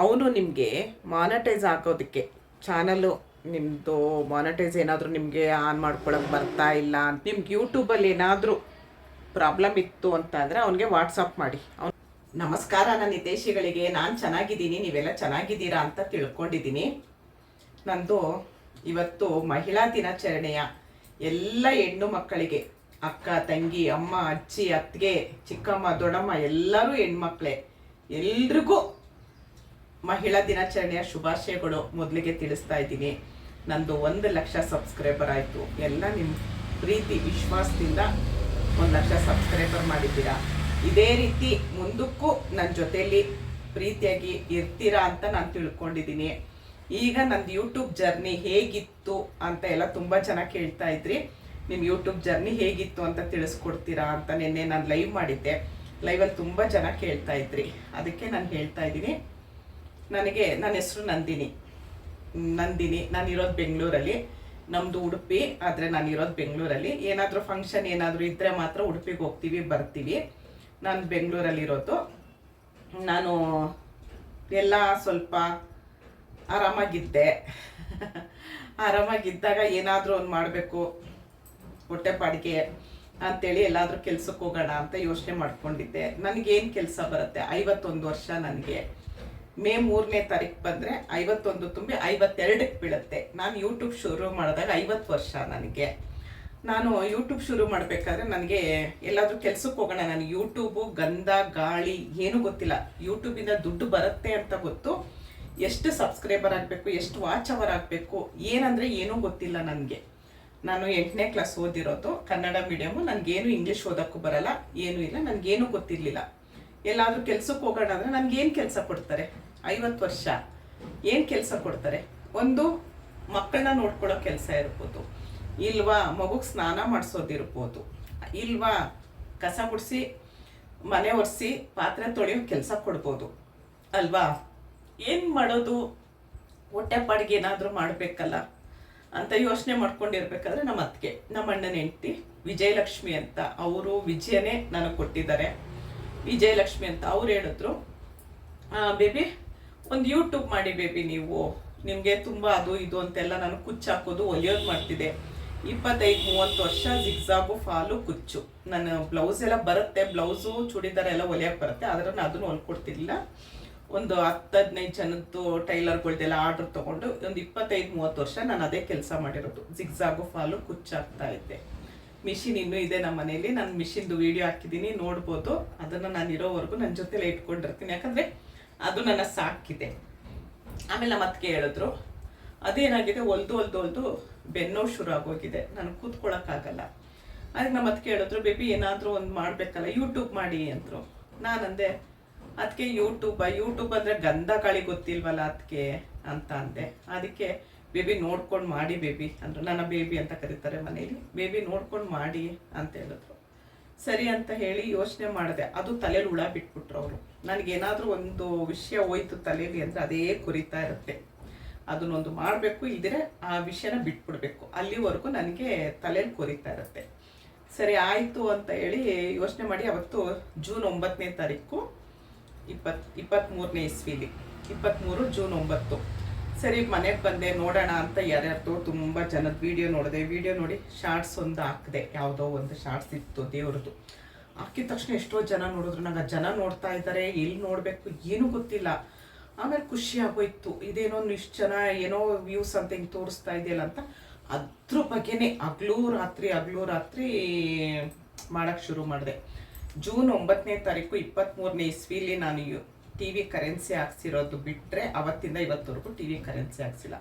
ಅವನು ನಿಮಗೆ ಮಾನಟೈಸ್ ಹಾಕೋದಕ್ಕೆ ಚಾನಲ್ಲು ನಿಮ್ಮದು ಮಾನಟೈಸ್ ಏನಾದರೂ ನಿಮಗೆ ಆನ್ ಮಾಡ್ಕೊಳಕ್ಕೆ ಬರ್ತಾ ಇಲ್ಲ ನಿಮ್ಗೆ ಯೂಟ್ಯೂಬಲ್ಲಿ ಏನಾದರೂ ಪ್ರಾಬ್ಲಮ್ ಇತ್ತು ಅಂತ ಅಂದರೆ ಅವನಿಗೆ ವಾಟ್ಸಪ್ ಮಾಡಿ. ಅವ್ನು ನಮಸ್ಕಾರ, ನನ್ನ ನಿರ್ದೇಶಿಗಳಿಗೆ ನಾನು ಚೆನ್ನಾಗಿದ್ದೀನಿ. ನೀವೆಲ್ಲ ಚೆನ್ನಾಗಿದ್ದೀರಾ ಅಂತ ತಿಳ್ಕೊಂಡಿದ್ದೀನಿ. ನಂದು ಇವತ್ತು ಮಹಿಳಾ ದಿನಾಚರಣೆಯ ಎಲ್ಲ ಹೆಣ್ಣು ಮಕ್ಕಳಿಗೆ, ಅಕ್ಕ, ತಂಗಿ, ಅಮ್ಮ, ಅಜ್ಜಿ, ಅತ್ತಿಗೆ, ಚಿಕ್ಕಮ್ಮ, ದೊಡ್ಡಮ್ಮ, ಎಲ್ಲರೂ ಹೆಣ್ಮಕ್ಳೇ. ಎಲ್ರಿಗೂ ಮಹಿಳಾ ದಿನಾಚರಣೆಯ ಶುಭಾಶಯಗಳು ಮೊದಲಿಗೆ ತಿಳಿಸ್ತಾ ಇದ್ದೀನಿ. ನಂದು ಒಂದು ಲಕ್ಷ ಸಬ್ಸ್ಕ್ರೈಬರ್ ಆಯಿತು. ಎಲ್ಲ ನಿಮ್ಮ ಪ್ರೀತಿ, ವಿಶ್ವಾಸದಿಂದ ಒಂದು ಲಕ್ಷ ಸಬ್ಸ್ಕ್ರೈಬರ್ ಮಾಡಿದ್ದೀರಾ? ಇದೇ ರೀತಿ ಮುಂದಕ್ಕೂ ನನ್ನ ಜೊತೆಯಲ್ಲಿ ಪ್ರೀತಿಯಾಗಿ ಇರ್ತೀರಾ ಅಂತ ನಾನು ತಿಳ್ಕೊಂಡಿದ್ದೀನಿ. ಈಗ ನಂದು ಯೂಟ್ಯೂಬ್ ಜರ್ನಿ ಹೇಗಿತ್ತು ಅಂತ ಎಲ್ಲ ತುಂಬ ಜನ ಕೇಳ್ತಾ ಇದ್ರಿ. ನಿಮ್ಮ ಯೂಟ್ಯೂಬ್ ಜರ್ನಿ ಹೇಗಿತ್ತು ಅಂತ ತಿಳಿಸ್ಕೊಡ್ತೀರಾ ಅಂತ ನಿನ್ನೆ ನಾನು ಲೈವ್ ಮಾಡಿದ್ದೆ. ಲೈವಲ್ಲಿ ತುಂಬ ಜನ ಕೇಳ್ತಾ ಇದ್ರಿ. ಅದಕ್ಕೆ ನಾನು ಹೇಳ್ತಾ ಇದ್ದೀನಿ. ನನಗೆ ನನ್ನ ಹೆಸರು ನಂದಿನಿ. ನಂದಿನಿ, ನಾನಿರೋದು ಬೆಂಗಳೂರಲ್ಲಿ. ನಮ್ಮದು ಉಡುಪಿ, ಆದರೆ ನಾನಿರೋದು ಬೆಂಗಳೂರಲ್ಲಿ. ಏನಾದರೂ ಫಂಕ್ಷನ್ ಏನಾದರೂ ಇದ್ದರೆ ಮಾತ್ರ ಉಡುಪಿಗೆ ಹೋಗ್ತೀವಿ, ಬರ್ತೀವಿ. ನಾನು ಬೆಂಗಳೂರಲ್ಲಿರೋದು. ನಾನು ಎಲ್ಲ ಸ್ವಲ್ಪ ಆರಾಮಾಗಿದ್ದೆ. ಆರಾಮಾಗಿದ್ದಾಗ ಏನಾದರೂ ಒಂದು ಮಾಡಬೇಕು. ಹೊಟ್ಟೆ ಪಾಡಿಗೆ ಅಂತೇಳಿ ಎಲ್ಲಾದರೂ ಕೆಲಸಕ್ಕೆ ಹೋಗೋಣ ಅಂತ ಯೋಚನೆ ಮಾಡ್ಕೊಂಡಿದ್ದೆ. ನನಗೇನು ಕೆಲಸ ಬರುತ್ತೆ? ಐವತ್ತೊಂದು ವರ್ಷ ನನಗೆ. ಮೇ ಮೂರನೇ ತಾರೀಕು ಬಂದರೆ ಐವತ್ತೊಂದು ತುಂಬಿ ಐವತ್ತೆರಡಕ್ಕೆ ಬೀಳುತ್ತೆ. ನಾನು ಯೂಟ್ಯೂಬ್ ಶುರು ಮಾಡಿದಾಗ ಐವತ್ತು ವರ್ಷ ನನಗೆ. ನಾನು ಯೂಟ್ಯೂಬ್ ಶುರು ಮಾಡಬೇಕಾದ್ರೆ ನನಗೆ ಎಲ್ಲಾದರೂ ಕೆಲಸಕ್ಕೆ ಹೋಗೋಣ ನನಗೆ ಯೂಟ್ಯೂಬು ಗಂಧ, ಗಾಳಿ, ಏನೂ ಗೊತ್ತಿಲ್ಲ. ಯೂಟ್ಯೂಬಿಂದ ದುಡ್ಡು ಬರುತ್ತೆ ಅಂತ ಗೊತ್ತು. ಎಷ್ಟು ಸಬ್ಸ್ಕ್ರೈಬರ್ ಆಗಬೇಕು, ಎಷ್ಟು ವಾಚ್ ಅವರ್ ಆಗಬೇಕು, ಏನಂದರೆ ಏನೂ ಗೊತ್ತಿಲ್ಲ ನನಗೆ. ನಾನು ಎಂಟನೇ ಕ್ಲಾಸ್ ಓದಿರೋದು, ಕನ್ನಡ ಮೀಡಿಯಮು ನನಗೇನು ಇಂಗ್ಲೀಷ್ ಓದೋಕ್ಕೂ ಬರಲ್ಲ, ಏನೂ ಇಲ್ಲ, ನನಗೇನು ಗೊತ್ತಿರಲಿಲ್ಲ. ಎಲ್ಲಾದರೂ ಕೆಲಸಕ್ಕೆ ಹೋಗೋಣ ಅಂದರೆ ನನಗೇನು ಕೆಲಸ ಕೊಡ್ತಾರೆ? ಐವತ್ತು ವರ್ಷ. ಏನು ಕೆಲಸ ಕೊಡ್ತಾರೆ? ಒಂದು ಮಕ್ಕಳನ್ನ ನೋಡ್ಕೊಳ್ಳೋ ಕೆಲಸ ಇರ್ಬೋದು. ಇಲ್ವಾ ಮಗುಗೆ ಸ್ನಾನ ಮಾಡಿಸೋದಿರ್ಬೋದು ಇಲ್ವಾ ಕಸ ಗುಡಿಸಿ ಮನೆ ಒರೆಸಿ, ಪಾತ್ರೆ ತೊಳೆಯೋ ಕೆಲಸ ಕೊಡ್ಬೋದು. ಅಲ್ವಾ? ಏನು ಮಾಡೋದು? ಹೊಟ್ಟೆ ಪಾಡಿಗೆ ಏನಾದರೂ ಮಾಡಬೇಕಲ್ಲ? ಅಂತ ಯೋಚನೆ ಮಾಡ್ಕೊಂಡಿರ್ಬೇಕಾದ್ರೆ ನಮ್ಮ ಅತ್ತಿಗೆ, ನಮ್ಮ ಅಣ್ಣನ ಹೆಂಡತಿ ವಿಜಯಲಕ್ಷ್ಮಿ ಅಂತ ಅವರು ವಿಜಯನೇ ನನಗೆ ಕೊಟ್ಟಿದ್ದಾರೆ. ವಿಜಯಲಕ್ಷ್ಮಿ ಅಂತ ಅವ್ರು ಹೇಳಿದ್ರು ಬೇಬಿ ಒಂದು ಯೂಟ್ಯೂಬ್ ಮಾಡಿ ಬೇಬಿ ನೀವು. ನಿಮಗೆ ತುಂಬ ಅದು, ಇದು ಅಂತೆಲ್ಲ ನಾನು ಕುಚ್ಚು ಹಾಕೋದು, ಒಲಿಯೋದು ಮಾಡ್ತಿದ್ದೆ. ಇಪ್ಪತ್ತೈದು, ಮೂವತ್ತು ವರ್ಷ ಜಿಗ್ಸಾಗು ಫಾಲು ಕುಚ್ಚು. ನಾನು ಬ್ಲೌಸ್ ಎಲ್ಲ ಬರುತ್ತೆ ಬ್ಲೌಸು ಚೂಡಿದಾರ ಎಲ್ಲ ಹೊಲಿಯೋಕೆ ಬರುತ್ತೆ, ಆದರೆ ನಾನು ಅದನ್ನು ಹೊಲ್ಕೊಡ್ತಿರ್ಲಿಲ್ಲ. ಒಂದು ಹತ್ತು, ಹದಿನೈದು ಜನದ್ದು ಟೈಲರ್ಗಳ್ದೆಲ್ಲ ಆರ್ಡರ್ ತೊಗೊಂಡು ಒಂದು ಇಪ್ಪತ್ತೈದು, ಮೂವತ್ತು ವರ್ಷ ನಾನು ಅದೇ ಕೆಲಸ ಮಾಡಿರೋದು. ಜಿಗ್ಸಾಗು ಫಾಲು ಕುಚ್ಚಾಗ್ತಾ ಇದ್ದೆ. ಮಿಷಿನ್ ಇನ್ನೂ ಇದೆ ನಮ್ಮ ಮನೇಲಿ ನಾನು ಮಿಷಿನ್ದು ವೀಡಿಯೋ ಹಾಕಿದ್ದೀನಿ, ನೋಡ್ಬೋದು. ಅದನ್ನು ನಾನು ಇರೋವರೆಗೂ ನನ್ನ ಜೊತೆಲೇ ಇಟ್ಕೊಂಡಿರ್ತೀನಿ. ಯಾಕಂದರೆ ಅದು ನನ್ನ ಸಾಕಿದೆ. ಆಮೇಲೆ ನಮ್ಮ ಅತ್ತಿಗೆ ಹೇಳಿದ್ರು, ಅದೇನಾಗಿದೆ? ಒಲ್ದು ಒಲ್ದು ಒಲ್ದು ಬೆನ್ನೋ ಶುರು ಆಗೋಗಿದೆ. ನಾನು ಕೂತ್ಕೊಳ್ಳೋಕ್ಕಾಗಲ್ಲ. ಅದಕ್ಕೆ ನಮ್ಮ ಅತ್ತಿಗೆ ಹೇಳಿದ್ರು, ಬೇಬಿ, ಏನಾದರೂ ಒಂದು ಮಾಡಬೇಕಲ್ಲ ಯೂಟ್ಯೂಬ್ ಮಾಡಿ ಅಂದರು. ನಾನಂದೆ ಅದಕ್ಕೆ ಯೂಟ್ಯೂಬ ಯೂಟ್ಯೂಬ್ ಅಂದರೆ ಗಂಧ ಕಾಳಿ ಗೊತ್ತಿಲ್ವಲ್ಲ ಅದಕ್ಕೆ ಅಂತ ಅಂದೆ. ಅದಕ್ಕೆ, ಬೇಬಿ, ನೋಡ್ಕೊಂಡು ಮಾಡಿ, ಬೇಬಿ ಅಂದರು. ನನ್ನ ಬೇಬಿ ಅಂತ ಕರೀತಾರೆ ಮನೇಲಿ. ಬೇಬಿ, ನೋಡ್ಕೊಂಡು ಮಾಡಿ ಅಂತ ಹೇಳಿದ್ರು. ಸರಿ ಅಂತ ಹೇಳಿ ಯೋಚನೆ ಮಾಡಿದೆ. ಅದು ತಲೆಯಲ್ಲಿ ಹುಳ ಬಿಟ್ಬಿಟ್ರು ಅವರು. ನನಗೇನಾದರೂ ಒಂದು ವಿಷಯ ಹೋಯ್ತು ತಲೆಯಲ್ಲಿ ಅಂದರೆ ಅದೇ ಕುರಿತಾ ಇರುತ್ತೆ. ಅದನ್ನೊಂದು ಮಾಡಬೇಕು ಇಲ್ದಿರೆ ಆ ವಿಷಯನ ಬಿಟ್ಬಿಡ್ಬೇಕು. ಅಲ್ಲಿವರೆಗೂ ನನಗೆ ತಲೆಯಲ್ಲಿ ಕುರಿತಾ ಇರುತ್ತೆ. ಸರಿ, ಆಯಿತು ಅಂತ ಹೇಳಿ ಯೋಚನೆ ಮಾಡಿ ಅವತ್ತು ಜೂನ್ ಒಂಬತ್ತನೇ ತಾರೀಕು, ಇಪ್ಪತ್ ಇಪ್ಪತ್ತ್ಮೂರನೇ ಇಸ್ವಿಲಿ. ಇಪ್ಪತ್ತ್ಮೂರು ಜೂನ್ ಒಂಬತ್ತು. ಸರಿ, ಮನೆಗೆ ಬಂದೆ, ನೋಡೋಣ ಅಂತ ಯಾರ್ಯಾರ್ದೋ ತುಂಬ ಜನದ ವಿಡಿಯೋ ನೋಡಿದೆ. ವಿಡಿಯೋ ನೋಡಿ ಶಾರ್ಟ್ಸ್ ಒಂದು ಹಾಕಿದೆ. ಯಾವುದೋ ಒಂದು ಶಾರ್ಟ್ಸ್ ಇತ್ತು ದೇವ್ರದ್ದು. ಹಾಕಿದ ತಕ್ಷಣ ಎಷ್ಟೋ ಜನ ನೋಡಿದ್ರು. ನಂಗೆ ಜನ ನೋಡ್ತಾ ಇದ್ದಾರೆ ಎಲ್ಲಿ ನೋಡಬೇಕು ಏನೂ ಗೊತ್ತಿಲ್ಲ. ಆಮೇಲೆ ಖುಷಿ ಆಗೋಯ್ತು. ಇದೇನೋ ಇಷ್ಟು ಜನ ಏನೋ ವ್ಯೂಸ್ ಅಂತ ಹಿಂಗೆ ತೋರಿಸ್ತಾ ಇದೆಯಲ್ಲ ಅಂತ ಅದ್ರ ಬಗ್ಗೆನೇ ಹಗ್ಲೂ ರಾತ್ರಿ ಹಗ್ಲೂ ರಾತ್ರಿ ಮಾಡೋಕ್ಕೆ ಶುರು ಮಾಡಿದೆ. ಜೂನ್ ಒಂಬತ್ತನೇ ತಾರೀಕು ಇಪ್ಪತ್ತ್ಮೂರನೇ ಇಸ್ವಿಲಿ ನಾನು ಟಿ ವಿ ಕರೆನ್ಸಿ ಹಾಕ್ಸಿರೋದು ಬಿಟ್ಟರೆ ಅವತ್ತಿಂದ ಇವತ್ತವರೆಗೂ ಟಿ ವಿ ಕರೆನ್ಸಿ ಹಾಕ್ಸಿಲ್ಲ.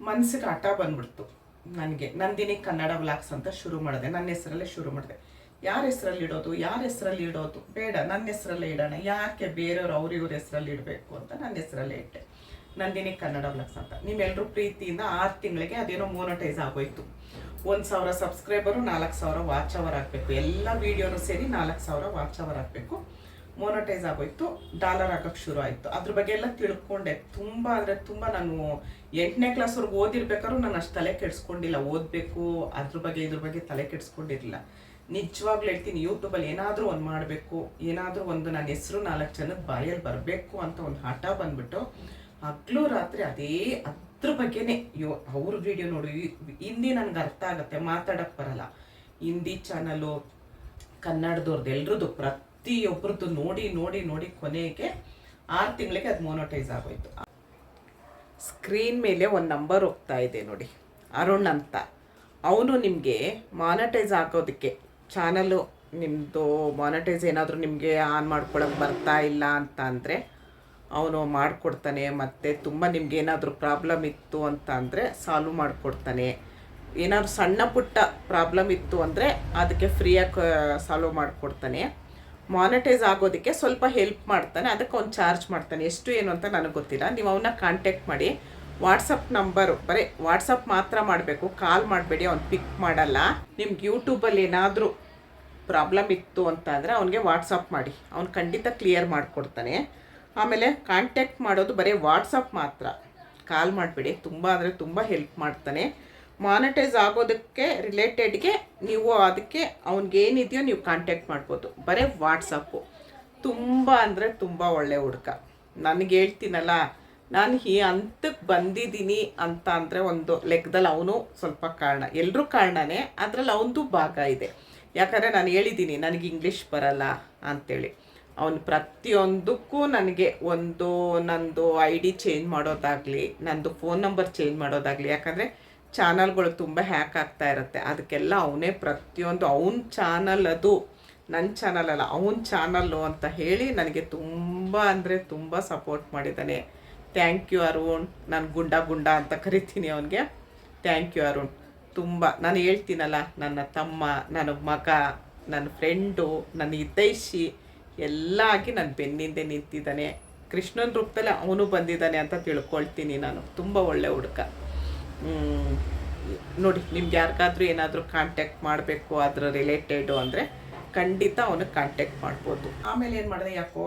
ಮನ್ಸಿಗೆ ಹಠ ಬಂದ್ಬಿಡ್ತು ನನಗೆ. ನಂದಿನಿ ಕನ್ನಡ ವ್ಲಾಗ್ಸ್ ಅಂತ ಶುರು ಮಾಡಿದೆ. ನನ್ನ ಹೆಸರಲ್ಲೇ ಶುರು ಮಾಡಿದೆ. ಯಾರ ಹೆಸರಲ್ಲಿ ಇಡೋದು? ಯಾರ ಹೆಸರಲ್ಲಿ ಇಡೋದು? ಬೇಡ, ನನ್ನ ಹೆಸರಲ್ಲೇ ಇಡೋಣ. ಯಾಕೆ ಬೇರೆಯವ್ರು ಅವ್ರ ಹೆಸರಲ್ಲಿ ಇಡಬೇಕು ಅಂತ ನನ್ನ ಹೆಸರಲ್ಲೇ ಇಟ್ಟೆ. ನಂದಿನಿ ಕನ್ನಡ ವ್ಲಾಗ್ಸ್ ಅಂತ. ನಿಮ್ಮೆಲ್ಲರೂ ಪ್ರೀತಿಯಿಂದ ಆರು ತಿಂಗಳಿಗೆ ಅದೇನೋ ಮೋನಟೈಸ್ ಆಗೋಯ್ತು. ಒಂದು ಸಾವಿರ ಸಬ್ಸ್ಕ್ರೈಬರು ನಾಲ್ಕು ಸಾವಿರ ವಾಚ್ ಅವರ್ ಆಗಬೇಕು. ಎಲ್ಲ ವೀಡಿಯೋನು ಸೇರಿ ನಾಲ್ಕು ಸಾವಿರ ವಾಚ್ ಅವರ್ ಆಗಬೇಕು. ಮೋನಟೈಸ್ ಆಗೋಯ್ತು ಡಾಲರ್ ಆಗೋಕ್ಕೆ ಶುರು ಆಯಿತು. ಅದ್ರ ಬಗ್ಗೆ ಎಲ್ಲ ತಿಳ್ಕೊಂಡೆ. ತುಂಬ ಅಂದರೆ ತುಂಬ ನಾನು ಎಂಟನೇ ಕ್ಲಾಸ್ವರೆಗೆ ಓದಿರ್ಬೇಕಾದ್ರೂ ನಾನು ಅಷ್ಟು ತಲೆ ಕೆಡಿಸ್ಕೊಂಡಿಲ್ಲ. ಓದಬೇಕು, ಅದ್ರ ಬಗ್ಗೆ, ಇದ್ರ ಬಗ್ಗೆ ತಲೆ ಕೆಡಿಸ್ಕೊಂಡಿರಲಿಲ್ಲ. ನಿಜವಾಗ್ಲೂ ಹೇಳ್ತೀನಿ ಯೂಟ್ಯೂಬಲ್ಲಿ ಏನಾದರೂ ಒಂದು ಮಾಡಬೇಕು, ಏನಾದರೂ ಒಂದು ನನ್ನ ಹೆಸರು ನಾಲ್ಕು ಜನದ ಬಾಯಲ್ಲಿ ಬರಬೇಕು ಅಂತ ಒಂದು ಹಠ ಬಂದ್ಬಿಟ್ಟು, ಹಗ್ಲು ರಾತ್ರಿ ಅದೇ ಅದ್ರ ಬಗ್ಗೆನೇ ಯೋ, ಅವ್ರ ವಿಡಿಯೋ ನೋಡಿ, ಹಿಂದಿ ನನಗೆ ಅರ್ಥ ಆಗುತ್ತೆ ಮಾತಾಡಕ್ಕೆ ಬರಲ್ಲ. ಹಿಂದಿ ಚಾನಲು ಕನ್ನಡದವ್ರದ್ದು ಎಲ್ರದ್ದು ಪ್ರತಿಯೊಬ್ಬರದ್ದು ನೋಡಿ ನೋಡಿ ನೋಡಿ ಕೊನೆಗೆ ಆರು ತಿಂಗಳಿಗೆ ಅದು ಮೋನೋಟೈಸ್ ಆಗೋಯ್ತು. ಸ್ಕ್ರೀನ್ ಮೇಲೆ ಒಂದು ನಂಬರ್ ಹೋಗ್ತಾ ಇದೆ ನೋಡಿ. ಅರುಣ್ ಅಂತ. ಅವನು ನಿಮಗೆ ಮಾನಿಟೈಸ್ ಆಗೋದಕ್ಕೆ ಚಾನಲು ನಿಮ್ಮದು ಮಾನಿಟೈಸ್ ಏನಾದರೂ ನಿಮಗೆ ಆನ್ ಮಾಡ್ಕೊಳಕ್ಕೆ ಬರ್ತಾ ಇಲ್ಲ ಅಂತ ಅಂದರೆ ಅವನು ಮಾಡಿಕೊಡ್ತಾನೆ, ಮತ್ತು ತುಂಬ ನಿಮ್ಗೆ ಏನಾದರೂ ಪ್ರಾಬ್ಲಮ್ ಇತ್ತು ಅಂತ ಅಂದರೆ ಸಾಲ್ವ್ ಮಾಡಿಕೊಡ್ತಾನೆ. ಏನಾದರೂ ಸಣ್ಣ ಪುಟ್ಟ ಪ್ರಾಬ್ಲಮ್ ಇತ್ತು ಅಂದರೆ ಅದಕ್ಕೆ ಫ್ರೀಯಾಗಿ ಸಾಲ್ವ್ ಮಾಡಿಕೊಡ್ತಾನೆ. ಮಾನಿಟೈಸ್ ಆಗೋದಕ್ಕೆ ಸ್ವಲ್ಪ ಹೆಲ್ಪ್ ಮಾಡ್ತಾನೆ, ಅದಕ್ಕೆ ಅವ್ನು ಚಾರ್ಜ್ ಮಾಡ್ತಾನೆ. ಎಷ್ಟು, ಏನು ಅಂತ ನನಗೆ ಗೊತ್ತಿಲ್ಲ. ನೀವು ಅವನ್ನ ಕಾಂಟ್ಯಾಕ್ಟ್ ಮಾಡಿ. ವಾಟ್ಸಪ್ ನಂಬರು ಬರೀ ವಾಟ್ಸಪ್ ಮಾತ್ರ ಮಾಡಬೇಕು. ಕಾಲ್ ಮಾಡಬೇಡಿ, ಅವ್ನು ಪಿಕ್ ಮಾಡಲ್ಲ. ನಿಮ್ಗೆ ಯೂಟ್ಯೂಬಲ್ಲಿ ಏನಾದರೂ ಪ್ರಾಬ್ಲಮ್ ಇತ್ತು ಅಂತ ಅಂದರೆ ಅವನಿಗೆ ವಾಟ್ಸಪ್ ಮಾಡಿ. ಅವ್ನು ಖಂಡಿತ ಕ್ಲಿಯರ್ ಮಾಡಿಕೊಡ್ತಾನೆ. ಆಮೇಲೆ ಕಾಂಟ್ಯಾಕ್ಟ್ ಮಾಡೋದು ಬರೀ ವಾಟ್ಸಪ್ ಮಾತ್ರ. ಕಾಲ್ ಮಾಡಬೇಡಿ. ತುಂಬ ಅಂದರೆ ತುಂಬ ಹೆಲ್ಪ್ ಮಾಡ್ತಾನೆ. ಮಾನಿಟೈಸ್ ಆಗೋದಕ್ಕೆ ರಿಲೇಟೆಡ್ಗೆ ನೀವು ಅದಕ್ಕೆ ಅವ್ನಿಗೇನಿದೆಯೋ ನೀವು ಕಾಂಟ್ಯಾಕ್ಟ್ ಮಾಡ್ಬೋದು. ಬರೀ ವಾಟ್ಸಪ್ಪು ತುಂಬ ಅಂದರೆ ತುಂಬ ಒಳ್ಳೆ ಹುಡುಕ. ನನಗೆ ಹೇಳ್ತೀನಲ್ಲ, ನಾನು ಈ ಹಂತಕ್ಕೆ ಬಂದಿದ್ದೀನಿ ಅಂತ ಅಂದರೆ ಒಂದು ಲೆಕ್ಕದಲ್ಲಿ ಅವನು ಸ್ವಲ್ಪ ಕಾರಣ. ಎಲ್ಲರೂ ಕಾರಣನೇ, ಅದರಲ್ಲಿ ಅವನದು ಭಾಗ ಇದೆ. ಯಾಕಂದರೆ ನಾನು ಹೇಳಿದ್ದೀನಿ ನನಗೆ ಇಂಗ್ಲೀಷ್ ಬರಲ್ಲ ಅಂಥೇಳಿ ಅವನು ಪ್ರತಿಯೊಂದಕ್ಕೂ ನನಗೆ ಒಂದು, ನಂದು ಐ ಡಿ ಚೇಂಜ್ ಮಾಡೋದಾಗಲಿ, ನಂದು ಫೋನ್ ನಂಬರ್ ಚೇಂಜ್ ಮಾಡೋದಾಗಲಿ, ಯಾಕಂದರೆ ಚಾನಲ್ಗಳು ತುಂಬ ಹ್ಯಾಕ್ ಆಗ್ತಾ ಇರುತ್ತೆ. ಅದಕ್ಕೆಲ್ಲ ಅವನೇ ಪ್ರತಿಯೊಂದು ಅವನ ಚಾನಲ್ ಅದು ನನ್ನ ಚಾನಲ್ ಅಲ್ಲ, ಅವನ ಚಾನಲ್ಲು ಅಂತ ಹೇಳಿ ನನಗೆ ತುಂಬ ಅಂದರೆ ತುಂಬ ಸಪೋರ್ಟ್ ಮಾಡಿದ್ದಾನೆ. ಥ್ಯಾಂಕ್ ಯು ಅರುಣ್, ನಾನು ಗುಂಡ ಗುಂಡ ಅಂತ ಕರಿತೀನಿ ಅವನಿಗೆ. Thank you Arun. ತುಂಬ, ನಾನು ಹೇಳ್ತೀನಲ್ಲ, ನನ್ನ ತಮ್ಮ, ನನ್ನ ಮಗ, ನನ್ನ ಫ್ರೆಂಡು, ನನ್ನ ಹಿತೈಷಿ, ಎಲ್ಲ ಆಗಿ ನನ್ನ ಬೆನ್ನಿಂದೆ ನಿಂತಿದ್ದಾನೆ. ಕೃಷ್ಣನ ರೂಪದಲ್ಲಿ ಅವನು ಬಂದಿದ್ದಾನೆ ಅಂತ ತಿಳ್ಕೊಳ್ತೀನಿ ನಾನು. ತುಂಬ ಒಳ್ಳೆ ಹುಡುಗ. ನೋಡಿ, ನಿಮ್ಗೆ ಯಾರಿಗಾದ್ರೂ ಏನಾದರೂ ಕಾಂಟ್ಯಾಕ್ಟ್ ಮಾಡಬೇಕು, ಅದರ ರಿಲೇಟೆಡು ಅಂದರೆ ಖಂಡಿತ ಅವನಿಗೆ ಕಾಂಟ್ಯಾಕ್ಟ್ ಮಾಡ್ಬೋದು. ಆಮೇಲೆ ಏನು ಮಾಡಿದೆ, ಯಾಕೋ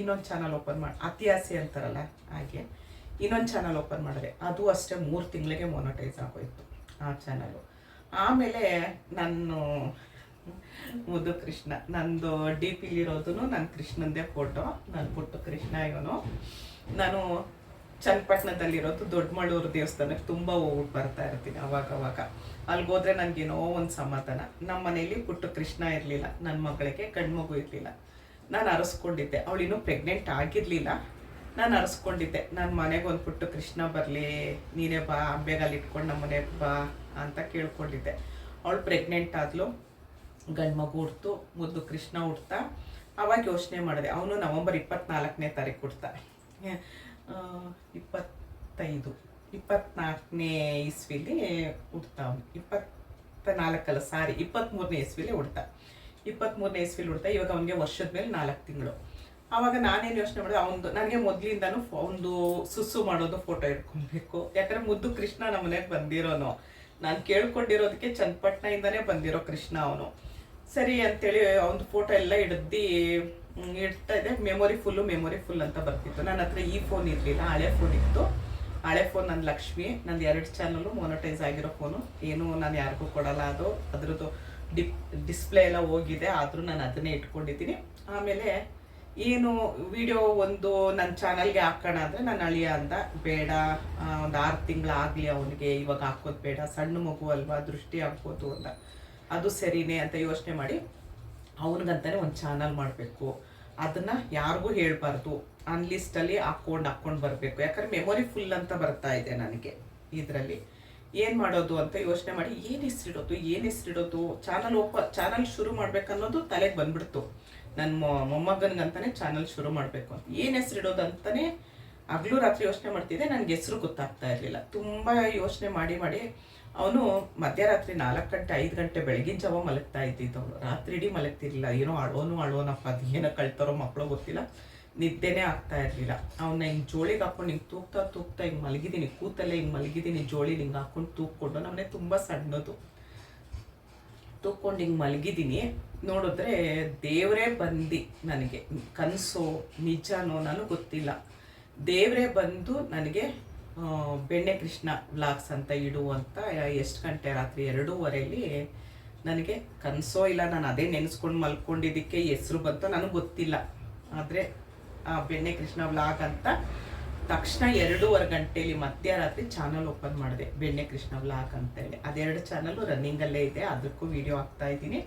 ಇನ್ನೊಂದು ಚಾನಲ್ ಓಪನ್ ಮಾಡಿ, ಅತಿಯಾಸೆ ಅಂತಾರಲ್ಲ, ಹಾಗೆ. ಇನ್ನೊಂದು ಚಾನಲ್ ಓಪನ್ ಮಾಡಿದೆ. ಅದು ಅಷ್ಟೇ ಮೂರು ತಿಂಗಳಿಗೆ ಮೊನಟೈಸ್ ಆಗೋಯ್ತು, ಆ ಚಾನಲು ಆಮೇಲೆ ನಾನು ಮುದ್ದು ಕೃಷ್ಣ ನಂದು ಡಿ ಪಿಲಿರೋದು ನನ್ನ ಕೃಷ್ಣಂದೇ ಫೋಟೋ ನನ್ನ ಪುಟ್ಟು ಕೃಷ್ಣ ಇವನು. ನಾನು ಚನ್ನಪಟ್ಟಣದಲ್ಲಿರೋದು ದೊಡ್ಡಮಳ್ಳೂರು ದೇವಸ್ಥಾನಕ್ಕೆ ತುಂಬ ಹೋಗ್ಬಿಟ್ಟು ಬರ್ತಾ ಇರ್ತೀನಿ ಅವಾಗ ಅವಾಗ. ಅಲ್ಲಿಗೆ ಹೋದ್ರೆ ನನಗೇನೋ ಒಂದು ಸಮಾಧಾನ. ನಮ್ಮ ಮನೇಲಿ ಪುಟ್ಟ ಕೃಷ್ಣ ಇರಲಿಲ್ಲ ನನ್ನ ಮಗಳಿಗೆ ಗಂಡು ಮಗು ಇರಲಿಲ್ಲ. ನಾನು ಅರಸ್ಕೊಂಡಿದ್ದೆ. ಅವಳು ಇನ್ನೂ ಪ್ರೆಗ್ನೆಂಟ್ ಆಗಿರಲಿಲ್ಲ. ನಾನು ಅರಸ್ಕೊಂಡಿದ್ದೆ. ನನ್ನ ಮನೆಗೆ ಒಂದು ಪುಟ್ಟು ಕೃಷ್ಣ ಬರಲಿ, ನೀನೇ ಬಾ ಅಂಬೆಗಲ್ಲಿ ಇಟ್ಕೊಂಡು ನಮ್ಮ ಮನೆಗೆ ಬಾ ಅಂತ ಕೇಳ್ಕೊಂಡಿದ್ದೆ. ಅವಳು ಪ್ರೆಗ್ನೆಂಟ್ ಆದಲು, ಗಂಡು ಮಗು ಹುಡ್ತು, ಮುದ್ದು ಕೃಷ್ಣ ಹುಡ್ತಾ, ಅವಾಗ ಯೋಚನೆ ಮಾಡಿದೆ. ಅವನು ನವಂಬರ್ ಇಪ್ಪತ್ನಾಲ್ಕನೇ ತಾರೀಕು ಹುಡ್ತ. ಇಪ್ಪತ್ತೈದು, ಇಪ್ಪತ್ನಾಲ್ಕನೇ ಇಸ್ವಿಲಿ ಹುಡ್ತ ಅವನು ಇಪ್ಪತ್ತ ನಾಲ್ಕಲ್ಲ ಸಾರಿ ಇಪ್ಪತ್ತ್ಮೂರನೇ ಇಸ್ವಿಲಿ ಹುಡ್ತ ಇಪ್ಪತ್ತ್ಮೂರನೇ ಇಸ್ವಿಲಿ ಹುಡ್ತ ಇವಾಗ ಅವನಿಗೆ ವರ್ಷದ ಮೇಲೆ ನಾಲ್ಕು ತಿಂಗಳು. ಆವಾಗ ನಾನೇನು ಯೋಚನೆ ಮಾಡಿದೆ, ಅವನದು, ನನಗೆ ಮೊದಲಿಂದನೂ ಒಂದು ಸುಸ್ಸು ಮಾಡೋದು ಫೋಟೋ ಇಟ್ಕೊಬೇಕು ಯಾಕಂದ್ರೆ ಮುದ್ದು ಕೃಷ್ಣ ನಮ್ಮ ಮನೆಗೆ ಬಂದಿರೋನು. ನಾನು ಕೇಳ್ಕೊಂಡಿರೋದಕ್ಕೆ ಚನ್ನಪಟ್ಟಣದಿಂದನೇ ಬಂದಿರೋ ಕೃಷ್ಣ ಅವನು. ಸರಿ ಅಂತೇಳಿ ಅವನ ಫೋಟೋ ಎಲ್ಲ ಹಿಡ್ದು ಇಡ್ತಾ ಇದೆ ಮೆಮೊರಿ ಫುಲ್ಲು ಮೆಮೊರಿ ಫುಲ್ ಅಂತ ಬರ್ತಿತ್ತು. ನನ್ನ ಹತ್ರ ಈ ಫೋನ್ ಇರಲಿಲ್ಲ. ಹಳೆ ಫೋನ್ ಇತ್ತು. ಹಳೆ ಫೋನ್ ನನ್ನ ಲಕ್ಷ್ಮಿ. ನಂದು ಎರಡು ಚಾನಲ್ಲು ಮೊನಟೈಸ್ ಆಗಿರೋ ಫೋನು ಏನು ನಾನು ಯಾರಿಗೂ ಕೊಡಲ್ಲ ಅದು. ಅದರದ್ದು ಡಿಪ್ ಡಿಸ್ಪ್ಲೇ ಎಲ್ಲ ಹೋಗಿದೆ. ಆದರೂ ನಾನು ಅದನ್ನೇ ಇಟ್ಕೊಂಡಿದ್ದೀನಿ. ಆಮೇಲೆ ಏನು ವಿಡಿಯೋ ಒಂದು ನನ್ನ ಚಾನಲ್ಗೆ ಹಾಕೋಣ ಅಂದರೆ ನಾನು ಅಳಿಯ ಅಂತ. ಬೇಡ. ಒಂದು ಆರು ತಿಂಗಳಾಗಲಿ ಅವನಿಗೆ. ಇವಾಗ ಹಾಕೋದು ಬೇಡ. ಸಣ್ಣ ಮಗು ಅಲ್ವಾ? ದೃಷ್ಟಿ ಆಗ್ಬೋದು ಅಂತ. ಅದು ಸರಿನೇ ಅಂತ ಯೋಚನೆ ಮಾಡಿ ಅವನಿಗಂತಾನೆ ಒಂದು ಚಾನಲ್ ಮಾಡಬೇಕು. ಅದನ್ನು ಯಾರಿಗೂ ಹೇಳಬಾರ್ದು. ಅನ್ಲಿಸ್ಟಲ್ಲಿ ಹಾಕ್ಕೊಂಡು ಹಾಕ್ಕೊಂಡು ಬರಬೇಕು. ಯಾಕಂದ್ರೆ ಮೆಮೊರಿ ಫುಲ್ ಅಂತ ಬರ್ತಾ ಇದೆ ನನಗೆ ಇದರಲ್ಲಿ. ಏನು ಮಾಡೋದು ಅಂತ ಯೋಚನೆ ಮಾಡಿ ಏನು ಹೆಸರಿಡೋದು ಏನು ಹೆಸರಿಡೋದು ಚಾನಲ್ ಓಪ ಚಾನಲ್ ಶುರು ಮಾಡ್ಬೇಕನ್ನೋದು ತಲೆಗೆ ಬಂದ್ಬಿಡ್ತು. ನನ್ನ ಮೊಮ್ಮಗನಿಗಂತಾನೆ ಚಾನಲ್ ಶುರು ಮಾಡಬೇಕು ಅಂತ. ಏನು ಹೆಸರಿಡೋದು ಅಂತಾನೆ ಹಗಲು ರಾತ್ರಿ ಯೋಚನೆ ಮಾಡ್ತಿದ್ದೆ ನನಗೆ ಹೆಸರು ಗೊತ್ತಾಗ್ತಾ ಇರಲಿಲ್ಲ. ತುಂಬ ಯೋಚನೆ ಮಾಡಿ ಮಾಡಿ ಅವನು ಮಧ್ಯರಾತ್ರಿ ನಾಲ್ಕು ಗಂಟೆ, ಐದು ಗಂಟೆ ಬೆಳಗಿನ ಜಾವ ಮಲಗ್ತಾ ಇದ್ದಿದ್ದು ಅವನು. ರಾತ್ರಿ ಇಡೀ ಮಲಗ್ತಿರ್ಲಿಲ್ಲ. ಏನೋ ಅಳೋನು ಅಳೋನಪ್ಪ ಅದು ಏನೋ ಕಳ್ತಾರೋ ಮಕ್ಕಳು ಗೊತ್ತಿಲ್ಲ. ನಿದ್ದೆನೇ ಆಗ್ತಾ ಇರಲಿಲ್ಲ. ಅವನ್ನ ಹಿಂಗೆ ಜೋಳಿಗೆ ಹಾಕೊಂಡು ಹಿಂಗೆ ತೂಗ್ತಾ ತೂಗ್ತಾ ಹಿಂಗೆ ಮಲಗಿದ್ದೀನಿ ಕೂತಲ್ಲೇ ಹಿಂಗೆ ಮಲಗಿದ್ದೀನಿ ಜೋಳಿ ಹಿಂಗೆ ಹಾಕೊಂಡು ತೂಕ್ಕೊಂಡು ನಮ್ಮನೆ ತುಂಬ ಸಣ್ಣದು. ತೂಕೊಂಡು ಹಿಂಗೆ ಮಲಗಿದ್ದೀನಿ ನೋಡಿದ್ರೆ ದೇವರೇ ಬಂದು ನನಗೆ. ಕನಸೋ, ನಿಜನೋ ನಾನು ಗೊತ್ತಿಲ್ಲ. ದೇವರೇ ಬಂದು ನನಗೆ ಬೆಣ್ಣೆ ಕೃಷ್ಣ ವ್ಲಾಗ್ಸ್ ಅಂತ ಇಡುವಂತ, ಎಷ್ಟು ಗಂಟೆ ರಾತ್ರಿ? ಎರಡೂವರೆಯಲ್ಲಿ ನನಗೆ ಕನಸೋ ಇಲ್ಲ. ನಾನು ಅದೇ ನೆನೆಸ್ಕೊಂಡು ಮಲ್ಕೊಂಡಿದ್ದಕ್ಕೆ ಹೆಸರು ಬಂತು ನನಗೆ ಗೊತ್ತಿಲ್ಲ. ಆದರೆ ಆ ಬೆಣ್ಣೆ ಕೃಷ್ಣ ವ್ಲಾಗ್ ಅಂತ ತಕ್ಷಣ ಎರಡೂವರೆ ಗಂಟೆಯಲ್ಲಿ ಮಧ್ಯರಾತ್ರಿ ಚಾನಲ್ ಓಪನ್ ಮಾಡಿದೆ. ಬೆಣ್ಣೆ ಕೃಷ್ಣ ವ್ಲಾಗ್ ಅಂತೇಳಿ. ಅದೆರಡು ಚಾನಲ್ಲು ರನ್ನಿಂಗಲ್ಲೇ ಇದೆ. ಅದಕ್ಕೂ ವಿಡಿಯೋ ಹಾಕ್ತಾ ಇದ್ದೀನಿ.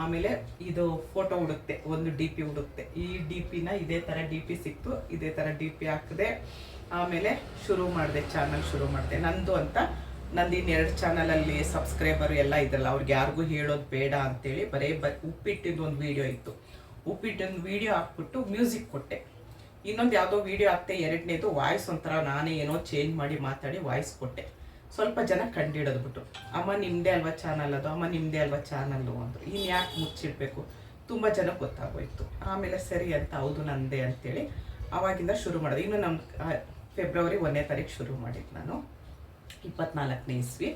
ಆಮೇಲೆ ಇದು ಫೋಟೋ ಹುಡುಕ್ತೆ, ಒಂದು ಡಿ ಪಿ ಹುಡುಕ್ತೆ. ಈ ಡಿ ಪಿನ ಇದೇ ಥರ ಡಿ ಪಿ ಸಿಕ್ತು, ಇದೇ ಥರ ಡಿ ಪಿ ಹಾಕಿದೆ, ಆಮೇಲೆ ಶುರು ಮಾಡಿದೆ ಚಾನಲ್ ಶುರು ಮಾಡಿದೆ. ನಂದು ಅಂತ, ನಂದು ಇನ್ನೆರಡು ಚಾನಲಲ್ಲಿ ಸಬ್ಸ್ಕ್ರೈಬರ್ ಎಲ್ಲ ಇದ್ರಲ್ಲ, ಅವ್ರಿಗೆ ಯಾರಿಗೂ ಹೇಳೋದು ಬೇಡ ಅಂತೇಳಿ ಬರೀ ಬ, ಉಪ್ಪಿಟ್ಟಿದ್ದು ಒಂದು ವಿಡಿಯೋ ಇತ್ತು. ಉಪ್ಪಿಟ್ಟೊಂದು ವಿಡಿಯೋ ಹಾಕ್ಬಿಟ್ಟು ಮ್ಯೂಸಿಕ್ ಕೊಟ್ಟೆ. ಇನ್ನೊಂದು ಯಾವುದೋ ವಿಡಿಯೋ ಹಾಕ್ತೆ ಎರಡನೇದು ವಾಯ್ಸ್ ಒಂಥರ ನಾನೇ ಏನೋ ಚೇಂಜ್ ಮಾಡಿ ಮಾತಾಡಿ ವಾಯ್ಸ್ ಕೊಟ್ಟೆ. ಸ್ವಲ್ಪ ಜನ ಕಂಡಿಡಿದ್ಬಿಟ್ಟು, ಅಮ್ಮ ನಿಮ್ಮದೇ ಅಲ್ವಾ ಚಾನಲ್ ಅದು? ಅಮ್ಮ ನಿಮ್ಮದೇ ಅಲ್ವಾ ಚಾನಲ್ಲು ಅಂದರು. ಇನ್ನು ಯಾಕೆ ಮುಚ್ಚಿಡ್ಬೇಕು? ತುಂಬ ಜನ ಗೊತ್ತಾಗೋಯ್ತು. ಆಮೇಲೆ ಸರಿ ಅಂತ ಹೌದು ನಂದೇ ಅಂತೇಳಿ ಆವಾಗಿಂದ ಶುರು ಮಾಡೋದು. ಇನ್ನು ನಮ್ಮ ಫೆಬ್ರವರಿ ಒಂದನೇ ತಾರೀಕು ಶುರು ಮಾಡಿದ್ದು ನಾನು. ಇಪ್ಪತ್ನಾಲ್ಕನೇ ಇಸ್ವಿ.